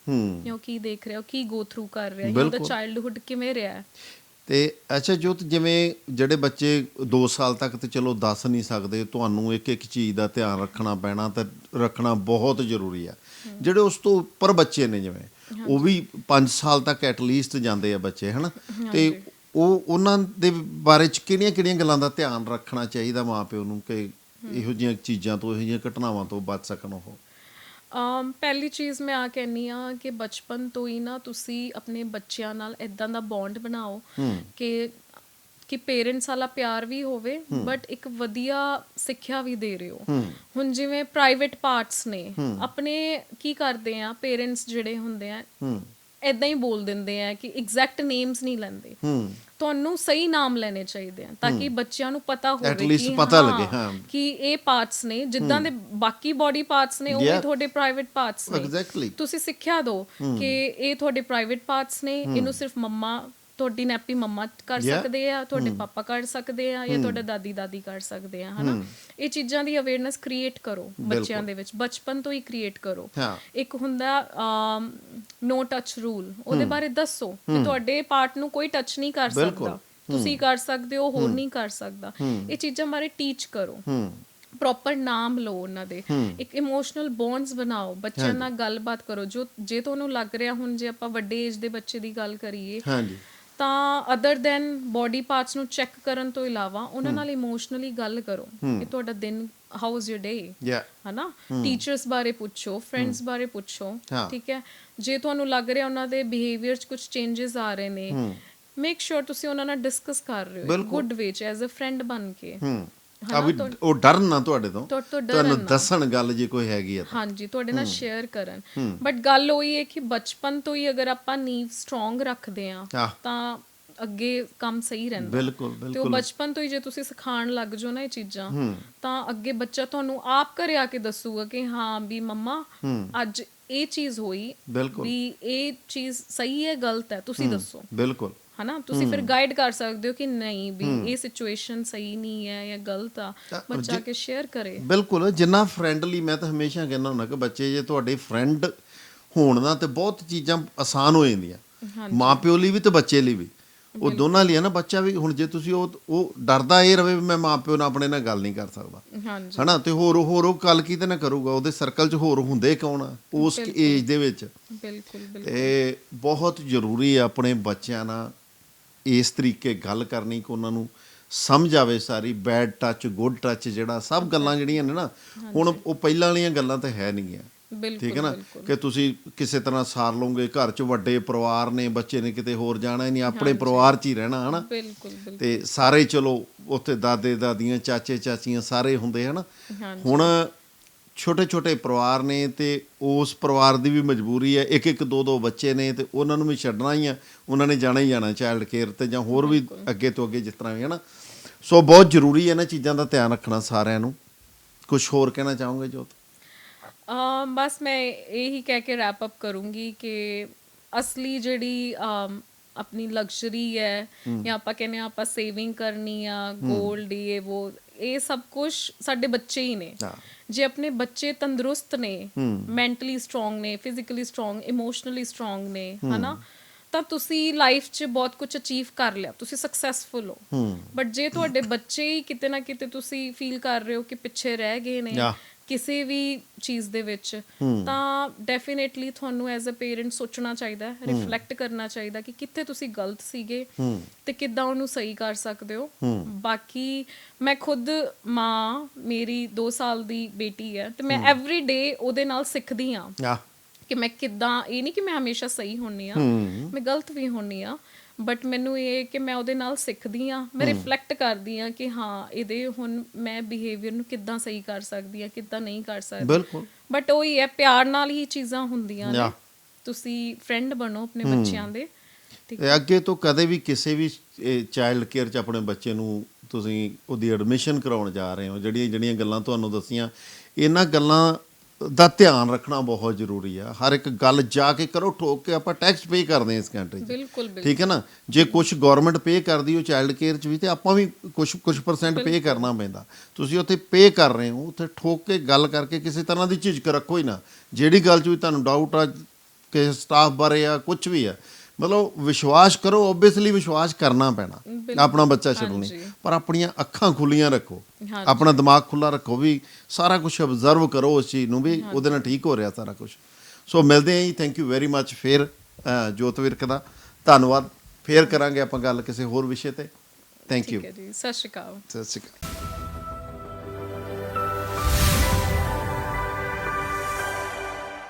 ਉਹ ਕੀ ਦੇਖ ਰਿਹਾ ਉਹ ਕੀ ਗੋ ਥਰੂ ਕਰ ਰਿਹਾ ਉਹਦਾ। ਚਾਈਲਡਹੁੱਡ ਕਿਵੇਂ ਰਿਹਾ ਹੈ।
ਤੇ ਅੱਛਾ ਜੋਤ ਜਿਵੇਂ ਜਿਹੜੇ ਬੱਚੇ 2 ਸਾਲ ਤੱਕ ਤੇ ਚਲੋ ਦੱਸ ਨਹੀਂ ਸਕਦੇ ਤੁਹਾਨੂੰ ਇੱਕ ਇੱਕ ਚੀਜ਼ ਦਾ ਧਿਆਨ ਰੱਖਣਾ ਪੈਣਾ ਤੇ ਰੱਖਣਾ ਬਹੁਤ ਜ਼ਰੂਰੀ ਆ। ਜਿਹੜੇ ਉਸ ਤੋਂ ਉੱਪਰ ਬੱਚੇ ਨੇ ਜਿਵੇਂ ਉਹ ਵੀ 5 ਸਾਲ ਤੱਕ ਐਟ ਲੀਸਟ ਜਾਂਦੇ ਆ ਬੱਚੇ ਹਨਾ? ਤੇ ਉਹ ਉਹਨਾਂ ਦੇ ਬਾਰੇ ਚ ਕਿਹੜੀਆਂ ਕਿਹੜੀਆਂ ਗੱਲਾਂ ਦਾ ਧਿਆਨ ਰੱਖਣਾ ਚਾਹੀਦਾ ਮਾਪਿਓ ਨੂੰ ਕਿ ਇਹੋ ਜਿਹੀਆਂ ਚੀਜ਼ਾਂ ਤੋਂ ਇਹੋ ਜਿਹੀਆਂ ਘਟਨਾਵਾਂ ਤੋਂ ਬਚ ਸਕਣ ਉਹ?
ਪਹਿਲੀ ਚੀਜ਼ ਮੈਂ ਆ ਕਹਿੰਨੀ ਆ ਕਿ ਬਚਪਨ ਤੋਂ ਹੀ ਨਾ ਤੁਸੀਂ ਆਪਣੇ ਬੱਚਿਆਂ ਨਾਲ ਇਦਾਂ ਦਾ ਬੌਂਡ ਬਣਾਓ ਕਿ ਕਿ ਪੇਰੈਂਟਸ ਵਾਲਾ ਪਿਆਰ ਵੀ ਹੋਵੇ ਬਟ ਇੱਕ ਵਧੀਆ ਸਿੱਖਿਆ ਵੀ ਦੇ ਰਹੇ ਹੋ। ਹੁਣ ਜਿਵੇਂ ਪ੍ਰਾਈਵੇਟ ਪਾਰਟਸ ਨੇ ਆਪਣੇ ਕੀ ਕਰਦੇ ਆ ਪੇਰੈਂਟਸ ਜਿਹੜੇ ਹੁੰਦੇ ਆ ਇਦਾਂ ਹੀ ਬੋਲ ਦਿੰਦੇ ਆ ਕਿ ਐਗਜ਼ੈਕਟ ਨੇਮਸ ਨਹੀਂ ਲੈਂਦੇ।
ਹੂੰ।
ਤੁਹਾਨੂੰ ਸਹੀ ਨਾਮ ਲੈਣੇ ਚਾਹੀਦੇ ਆ ਤਾਂ ਕਿ ਬੱਚਿਆਂ ਨੂੰ ਪਤਾ ਹੋਵੇ ਕਿ
ਪਤਾ ਲੱਗੇ, ਹਾਂ।
ਕਿ ਇਹ ਪਾਰਟਸ ਨੇ ਜਿੱਦਾਂ ਦੇ ਬਾਕੀ ਬਾਡੀ ਪਾਰਟਸ ਨੇ ਉਹ ਵੀ. ਤੁਹਾਡੇ ਪ੍ਰਾਈਵੇਟ ਪਾਰਟਸ ਨੇ।
ਐਗਜ਼ੈਕਟਲੀ
ਤੁਸੀਂ ਸਿੱਖਿਆ ਦਿਓ ਕਿ ਇਹ ਤੁਹਾਡੇ ਪ੍ਰਾਈਵੇਟ ਪਾਰਟਸ ਨੇ ਇਹਨੂੰ ਸਿਰਫ ਮੰਮਾ ਤੁਹਾਡੀ ਨੈਪੀ ਮੰਮਾ ਕਰ
Yeah.
ਸਕਦੇ ਆ ਤੁਹਾਡੇ ਪਾਪਾ ਕਰ ਸਕਦੇ ਆ ਜਾਂ ਤੁਹਾਡਾ ਦਾਦੀ ਦਾਦੀ ਕਰ ਸਕਦੇ ਆ ਹਨਾ? ਇਹ ਚੀਜ਼ਾਂ ਦੀ ਅਵੇਅਰਨੈਸ ਕ੍ਰੀਏਟ ਕਰੋ ਬੱਚਿਆਂ ਦੇ ਵਿੱਚ। ਬਚਪਨ ਤੋਂ ਹੀ ਕ੍ਰੀਏਟ ਕਰੋ।
ਹਾਂ।
ਇੱਕ ਹੁੰਦਾ ਨੋ ਟੱਚ ਰੂਲ ਉਹਦੇ ਬਾਰੇ ਦੱਸੋ ਕਿ ਤੁਹਾਡੇ ਪਾਰਟ ਨੂੰ ਕੋਈ ਟੱਚ ਨਹੀਂ ਕਰ ਸਕਦਾ। ਤੁਸੀਂ ਕਰ ਸਕਦੇ ਹੋ ਹੋਰ ਨਹੀਂ ਕਰ ਸਕਦਾ। ਇਹ ਚੀਜ਼ਾਂ ਬਾਰੇ ਟੀਚ ਕਰੋ।
ਹੂੰ।
ਪ੍ਰੋਪਰ ਨਾਮ ਲਓ ਉਹਨਾਂ ਦੇ। ਇੱਕ ਇਮੋਸ਼ਨਲ ਬੌਂਡਸ ਬਣਾਓ। ਬੱਚਿਆਂ ਨਾਲ ਗੱਲਬਾਤ ਕਰੋ। ਜੋ ਜੇ ਤੁਹਾਨੂੰ ਲੱਗ ਰਿਹਾ ਹੁਣ ਜੇ ਆਪਾਂ ਵੱਡੇ ਏਜ ਦੇ ਬੱਚੇ ਦੀ ਗੱਲ ਕਰੀਏ
ਹਾਂਜੀ।
ਤਾਂ ਅਦਰ ਦੈਨ ਬਾਡੀ ਪਾਰਟਸ ਨੂੰ ਚੈੱਕ ਕਰਨ ਤੋਂ ਇਲਾਵਾ ਉਹਨਾਂ ਨਾਲ ਇਮੋਸ਼ਨਲੀ ਗੱਲ ਕਰੋ ਕਿ ਤੁਹਾਡਾ ਦਿਨ ਹਾਊ ਇਜ਼ ਯਰ ਡੇ
ਯਾ
ਹਨਾ? ਟੀਚਰਸ ਬਾਰੇ ਪੁੱਛੋ ਫਰੈਂਡਸ ਬਾਰੇ ਪੁੱਛੋ। ਠੀਕ ਹੈ? ਜੇ ਤੁਹਾਨੂੰ ਲੱਗ ਰਿਹਾ ਉਹਨਾਂ ਦੇ ਬਿਹੇਵੀਅਰ 'ਚ ਕੁਝ ਚੇਂजेस ਆ ਰਹੇ ਨੇ ਮੇਕ ਸ਼ੋਰ ਤੁਸੀਂ ਉਹਨਾਂ ਨਾਲ ਡਿਸਕਸ ਕਰ ਰਹੇ ਹੋ ਗੁੱਡ ਵੇ 'ਚ ਐਜ਼ ਅ ਫਰੈਂਡ ਬਣ ਕੇ।
ਹੂੰ। ਆ ਵੀ ਉਹ ਡਰਨ ਨਾ ਤੁਹਾਡੇ ਤੋਂ। ਤੁਹਾਨੂੰ ਦੱਸਣ ਗੱਲ ਜੇ ਕੋਈ ਹੈਗੀ ਆ ਤਾਂ।
ਹਾਂਜੀ ਤੁਹਾਡੇ ਨਾਲ ਸ਼ੇਅਰ ਕਰਨ। ਬਟ ਗੱਲ ਉਹੀ ਹੈ ਕਿ ਬਚਪਨ ਤੋਂ ਹੀ ਅਗਰ ਆਪਾਂ ਨੀਵ ਸਟਰੋਂਗ ਰੱਖਦੇ ਆ
ਆਹ।
ਤਾਂ ਅੱਗੇ ਕੰਮ ਸਹੀ ਰਹਿੰਦਾ।
ਬਿਲਕੁਲ
ਤੇ ਉਹ
ਬਿਲਕੁਲ।
ਬਚਪਨ ਤੋਂ ਹੀ ਜੇ ਤੁਸੀਂ ਸਿਖਾਉਣ ਲੱਗ ਜਾਓ ਨਾ ਇਹ ਚੀਜ਼ਾਂ ਤਾਂ ਅੱਗੇ ਬੱਚਾ ਤੁਹਾਨੂੰ ਆਪ ਘਰੇ ਆ ਕੇ ਦੱਸੂਗਾ ਕਿ ਹਾਂ ਵੀ ਮੰਮਾ ਅੱਜ ਇਹ ਚੀਜ਼ ਹੋਈ
ਬਿਲਕੁਲ।
ਵੀ ਇਹ ਚੀਜ਼ ਸਹੀ ਹੈ ਗਲਤ ਹੈ ਤੁਸੀਂ ਦੱਸੋ।
ਬਿਲਕੁਲ।
ਹਨਾ? ਤੁਸੀਂ ਫਿਰ ਗਾਈਡ ਕਰ ਸਕਦੇ ਹੋ ਕਿ ਨਹੀਂ ਵੀ ਇਹ ਸਿਚੁਏਸ਼ਨ ਸਹੀ ਨਹੀਂ ਹੈ ਜਾਂ ਗਲਤ ਆ ਬੱਚਾ ਕੇ ਸ਼ੇਅਰ ਕਰੇ।
ਬਿਲਕੁਲ ਜਿੰਨਾ ਫਰੈਂਡਲੀ ਮੈਂ ਤਾਂ ਹਮੇਸ਼ਾ ਕਹਿੰਦਾ ਹੁੰਦਾ ਕਿ ਬੱਚੇ ਜੇ ਤੁਹਾਡੇ ਫਰੈਂਡ ਹੋਣ ਨਾ ਤੇ ਬਹੁਤ ਚੀਜ਼ਾਂ ਆਸਾਨ ਹੋ ਜਾਂਦੀਆਂ। ਮਾਪਿਓ ਲਈ ਵੀ ਤੇ ਬੱਚੇ ਲਈ ਵੀ। ਉਹ ਦੋਨਾਂ ਲਈ ਹੈ ਨਾ ਬੱਚਾ ਵੀ ਹੁਣ ਜੇ ਤੁਸੀਂ ਉਹ ਉਹ ਡਰਦਾ ਇਹ ਰਵੇ ਮੈਂ ਮਾਪਿਓ ਨਾਲ ਆਪਣੇ ਨਾਲ ਗੱਲ ਨਹੀਂ ਕਰ ਸਕਦਾ। ਹਨਾ? ਤੇ ਹੋਰ ਹੋਰ ਉਹ ਗੱਲ ਕਿਤੇ ਨਾ ਕਰੂਗਾ ਉਹਦੇ ਸਰਕਲ 'ਚ ਹੋਰ ਹੁੰਦੇ ਕੌਣ ਆ? ਉਸ ਏਜ ਦੇ ਵਿੱਚ।
ਬਿਲਕੁਲ ਬਿਲਕੁਲ।
ਤੇ ਬਹੁਤ ਜ਼ਰੂਰੀ ਆ ਆਪਣੇ ਬੱਚਿਆਂ ਨਾਲ ਇਸ ਤਰੀਕੇ ਗੱਲ ਕਰਨੀ ਕਿ ਉਹਨਾਂ ਨੂੰ ਸਮਝ ਆਵੇ ਸਾਰੀ ਬੈਡ ਟੱਚ ਗੁੱਡ ਟੱਚ ਜਿਹੜਾ ਸਭ ਗੱਲਾਂ ਜਿਹੜੀਆਂ ਨੇ ਨਾ ਹੁਣ ਉਹ ਪਹਿਲਾਂ ਵਾਲੀਆਂ ਗੱਲਾਂ ਤਾਂ ਹੈ ਨਹੀਂ
ਬਿਲਕੁਲ
ਠੀਕ ਹੈ ਨਾ? ਕਿ ਤੁਸੀਂ ਕਿਸੇ ਤਰ੍ਹਾਂ ਸਾਰ ਲਓਗੇ ਘਰ 'ਚ ਵੱਡੇ ਪਰਿਵਾਰ ਨੇ ਬੱਚੇ ਨੇ ਕਿਤੇ ਹੋਰ ਜਾਣਾ ਹੀ ਨਹੀਂ ਆਪਣੇ ਪਰਿਵਾਰ 'ਚ ਹੀ ਰਹਿਣਾ ਹਨਾ? ਤੇ ਸਾਰੇ ਚਲੋ ਉੱਥੇ ਦਾਦੇ ਦਾਦੀਆਂ ਚਾਚੇ ਚਾਚੀਆਂ ਸਾਰੇ ਹੁੰਦੇ ਹਨ? ਹੁਣ ਛੋਟੇ ਛੋਟੇ ਪਰਿਵਾਰ ਨੇ ਤੇ ਉਸ ਪਰਿਵਾਰ ਦੀ ਵੀ ਮਜਬੂਰੀ ਹੈ। ਇੱਕ ਇੱਕ ਦੋ ਦੋ ਬੱਚੇ ਨੇ ਤੇ ਉਹਨਾਂ ਨੂੰ ਵੀ ਛੱਡਣਾ ਹੀ ਆ। ਉਹਨਾਂ ਨੇ ਜਾਣਾ ਹੀ ਜਾਣਾ ਚਾਈਲਡ ਕੇਅਰ ਤੇ ਜਾਂ ਹੋਰ ਵੀ ਅੱਗੇ ਤੋਂ ਅੱਗੇ ਜਿਸ ਤਰ੍ਹਾਂ ਵੀ ਹੈ ਨਾ ਸੋ ਬਹੁਤ ਜ਼ਰੂਰੀ ਹੈ ਇਹਨਾਂ ਚੀਜ਼ਾਂ ਦਾ ਧਿਆਨ ਰੱਖਣਾ ਸਾਰਿਆਂ ਨੂੰ। ਕੁਝ ਹੋਰ ਕਹਿਣਾ ਚਾਹੋਗੇ ਜੋਤ?
ਅਮ ਬਸ ਮੈਂ ਇਹੀ ਕਹਿ ਕੇ ਰੈਪ ਅਪ ਕਰੂੰਗੀ ਕਿ ਅਸਲੀ ਜਿਹੜੀ ਅਮ, ਆਪਣੀ ਲਗਜ਼ਰੀ ਹੈ ਜਾਂ ਆਪਾਂ ਕਹਿੰਦੇ ਆਪਾਂ ਸੇਵਿੰਗ ਕਰਨੀ ਆ 골ਡ ਇਹ ਉਹ ਇਹ ਸਭ ਕੁਝ ਸਾਡੇ ਬੱਚੇ ਹੀ ਨੇ। ਜੇ ਆਪਣੇ ਬੱਚੇ ਤੰਦਰੁਸਤ ਨੇ ਮੈਂਟਲੀ ਸਟਰੋਂਗ ਨੇ ਫਿਜ਼ੀਕਲੀ ਸਟਰੋਂਗ ਇਮੋਸ਼ਨਲੀ ਸਟਰੋਂਗ ਨੇ ਹਨਾ ਤਾਂ ਤੁਸੀਂ ਲਾਈਫ 'ਚ ਬਹੁਤ ਕੁਝ ਅਚੀਵ ਕਰ ਲਿਆ ਤੁਸੀਂ ਸਕਸੈਸਫੁਲ ਹੋ। ਬਟ ਜੇ ਤੁਹਾਡੇ ਬੱਚੇ ਹੀ ਕਿਤੇ ਨਾ ਕਿਤੇ ਤੁਸੀਂ ਫੀਲ ਕਰ ਰਹੇ ਹੋ ਕਿ ਪਿੱਛੇ ਰਹਿ ਗਏ ਨੇ. ਕਿਸੇ ਵੀ ਚੀਜ਼ ਦੇ ਵਿੱਚ ਤਾਂ ਡੈਫੀਨੇਟਲੀ ਤੁਹਾਨੂੰ ਐਜ਼ ਅ ਪੇਰੈਂਟ ਸੋਚਣਾ ਚਾਹੀਦਾ ਹੈ। ਰਿਫਲੈਕਟ ਕਰਨਾ ਚਾਹੀਦਾ ਕਿ ਕਿੱਥੇ ਤੁਸੀਂ ਗਲਤ ਸੀਗੇ ਤੇ ਕਿੱਦਾਂ ਉਹਨੂੰ ਸਹੀ ਕਰ ਸਕਦੇ ਹੋ। ਬਾਕੀ ਮੈਂ ਖੁਦ ਮਾਂ ਮੇਰੀ 2 ਸਾਲ ਦੀ ਬੇਟੀ ਹੈ ਤੇ ਮੈਂ ਐਵਰੀ ਡੇ ਉਹਦੇ ਨਾਲ ਸਿੱਖਦੀ ਆ ਕਿ ਮੈਂ ਕਿੱਦਾਂ ਇਹ ਨਹੀਂ ਕਿ ਮੈਂ ਹਮੇਸ਼ਾ ਸਹੀ ਹੁੰਨੀ ਆ ਮੈਂ ਗਲਤ ਵੀ ਹੁੰਨੀ ਆ ਬਟ ਮੈਨੂੰ ਇਹ ਕਿ ਮੈਂ ਉਹਦੇ ਨਾਲ ਸਿੱਖਦੀ ਆ ਮੈਂ ਰਿਫਲੈਕਟ ਕਰਦੀ ਆ ਕਿ ਹਾਂ ਇਹਦੇ ਹੁਣ ਮੈਂ ਬਿਹੇਵੀਅਰ ਨੂੰ ਕਿੱਦਾਂ ਸਹੀ ਕਰ ਸਕਦੀ ਆ ਕਿੱਦਾਂ ਨਹੀਂ ਕਰ ਸਕਦੀ।
ਬਿਲਕੁਲ।
ਬਟ ਉਹੀ ਹੈ ਪਿਆਰ ਨਾਲ ਹੀ ਚੀਜ਼ਾਂ ਹੁੰਦੀਆਂ ਨੇ. ਤੁਸੀਂ ਫਰੈਂਡ ਬਣੋ ਆਪਣੇ ਬੱਚਿਆਂ ਦੇ
ਅੱਗੇ ਤੋਂ ਕਦੇ ਵੀ ਕਿਸੇ ਵੀ ਚਾਈਲਡ ਕੇਅਰ 'ਚ ਆਪਣੇ ਬੱਚੇ ਨੂੰ ਤੁਸੀਂ ਉਹਦੀ ਐਡਮਿਸ਼ਨ ਕਰਾਉਣ ਜਾ ਰਹੇ ਹੋ ਜਿਹੜੀਆਂ ਜਿਹੜੀਆਂ ਗੱਲਾਂ ਤੁਹਾਨੂੰ ਦੱਸੀਆਂ ਇਹਨਾਂ ਗੱਲਾਂ ਦਾ ਧਿਆਨ ਰੱਖਣਾ ਬਹੁਤ ਜ਼ਰੂਰੀ ਆ। ਹਰ ਇੱਕ ਗੱਲ ਜਾ ਕੇ ਕਰੋ ਠੋਕ ਕੇ ਆਪਾਂ ਟੈਕਸ ਪੇ ਕਰਦੇ ਹਾਂ ਇਸ ਕੰਟਰੀ 'ਚ।
ਬਿਲਕੁਲ
ਠੀਕ ਹੈ ਨਾ? ਜੇ ਕੁਝ ਗਵਰਨਮੈਂਟ ਪੇ ਕਰਦੀ ਉਹ ਚਾਈਲਡ ਕੇਅਰ 'ਚ ਵੀ ਤੇ ਆਪਾਂ ਵੀ ਕੁਝ ਕੁਝ ਪਰਸੈਂਟ ਪੇ ਕਰਨਾ ਪੈਂਦਾ। ਤੁਸੀਂ ਉੱਥੇ ਪੇ ਕਰ ਰਹੇ ਹੋ ਉੱਥੇ ਠੋਕ ਕੇ ਗੱਲ ਕਰਕੇ ਕਿਸੇ ਤਰ੍ਹਾਂ ਦੀ ਝਿਜਕ ਰੱਖੋ ਹੀ ਨਾ। ਜਿਹੜੀ ਗੱਲ 'ਚ ਵੀ ਤੁਹਾਨੂੰ ਡਾਊਟ ਆ ਕਿ ਸਟਾਫ ਬਾਰੇ ਆ ਕੁਝ ਵੀ ਆ ਮਤਲਬ ਵਿਸ਼ਵਾਸ ਕਰੋ ਓਬਵੀਅਸਲੀ ਵਿਸ਼ਵਾਸ ਕਰਨਾ ਪੈਣਾ। ਆਪਣਾ ਬੱਚਾ ਛੱਡਣੀ
ਹਾਂਜੀ।
ਪਰ ਆਪਣੀਆਂ ਅੱਖਾਂ ਖੁੱਲੀਆਂ ਰੱਖੋ। ਆਪਣਾ ਦਿਮਾਗ ਖੁੱਲਾ ਰੱਖੋ ਵੀ ਸਾਰਾ ਕੁਝ ਅਬਜ਼ਰਵ ਕਰੋ ਉਸ ਚੀਜ਼ ਨੂੰ ਵੀ ਉਹਦੇ ਨਾਲ ਠੀਕ ਹੋ ਰਿਹਾ ਸਾਰਾ ਕੁਝ ਸੋ ਮਿਲਦੇ ਆਂ ਜੀ। ਥੈਂਕ ਯੂ ਵੈਰੀ ਮੱਚ ਫੇਰ ਜੋਤ ਵਿਰਕ ਦਾ। ਧੰਨਵਾਦ। ਫੇਰ ਕਰਾਂਗੇ ਆਪਾਂ ਗੱਲ ਕਿਸੇ ਹੋਰ ਵਿਸ਼ੇ ਤੇ। ਥੈਂਕ ਯੂ
ਠੀਕ ਹੈ ਜੀ। ਸਤਿ ਸ਼੍ਰੀ ਅਕਾਲ।
ਸਤਿ ਸ਼੍ਰੀ ਅਕਾਲ।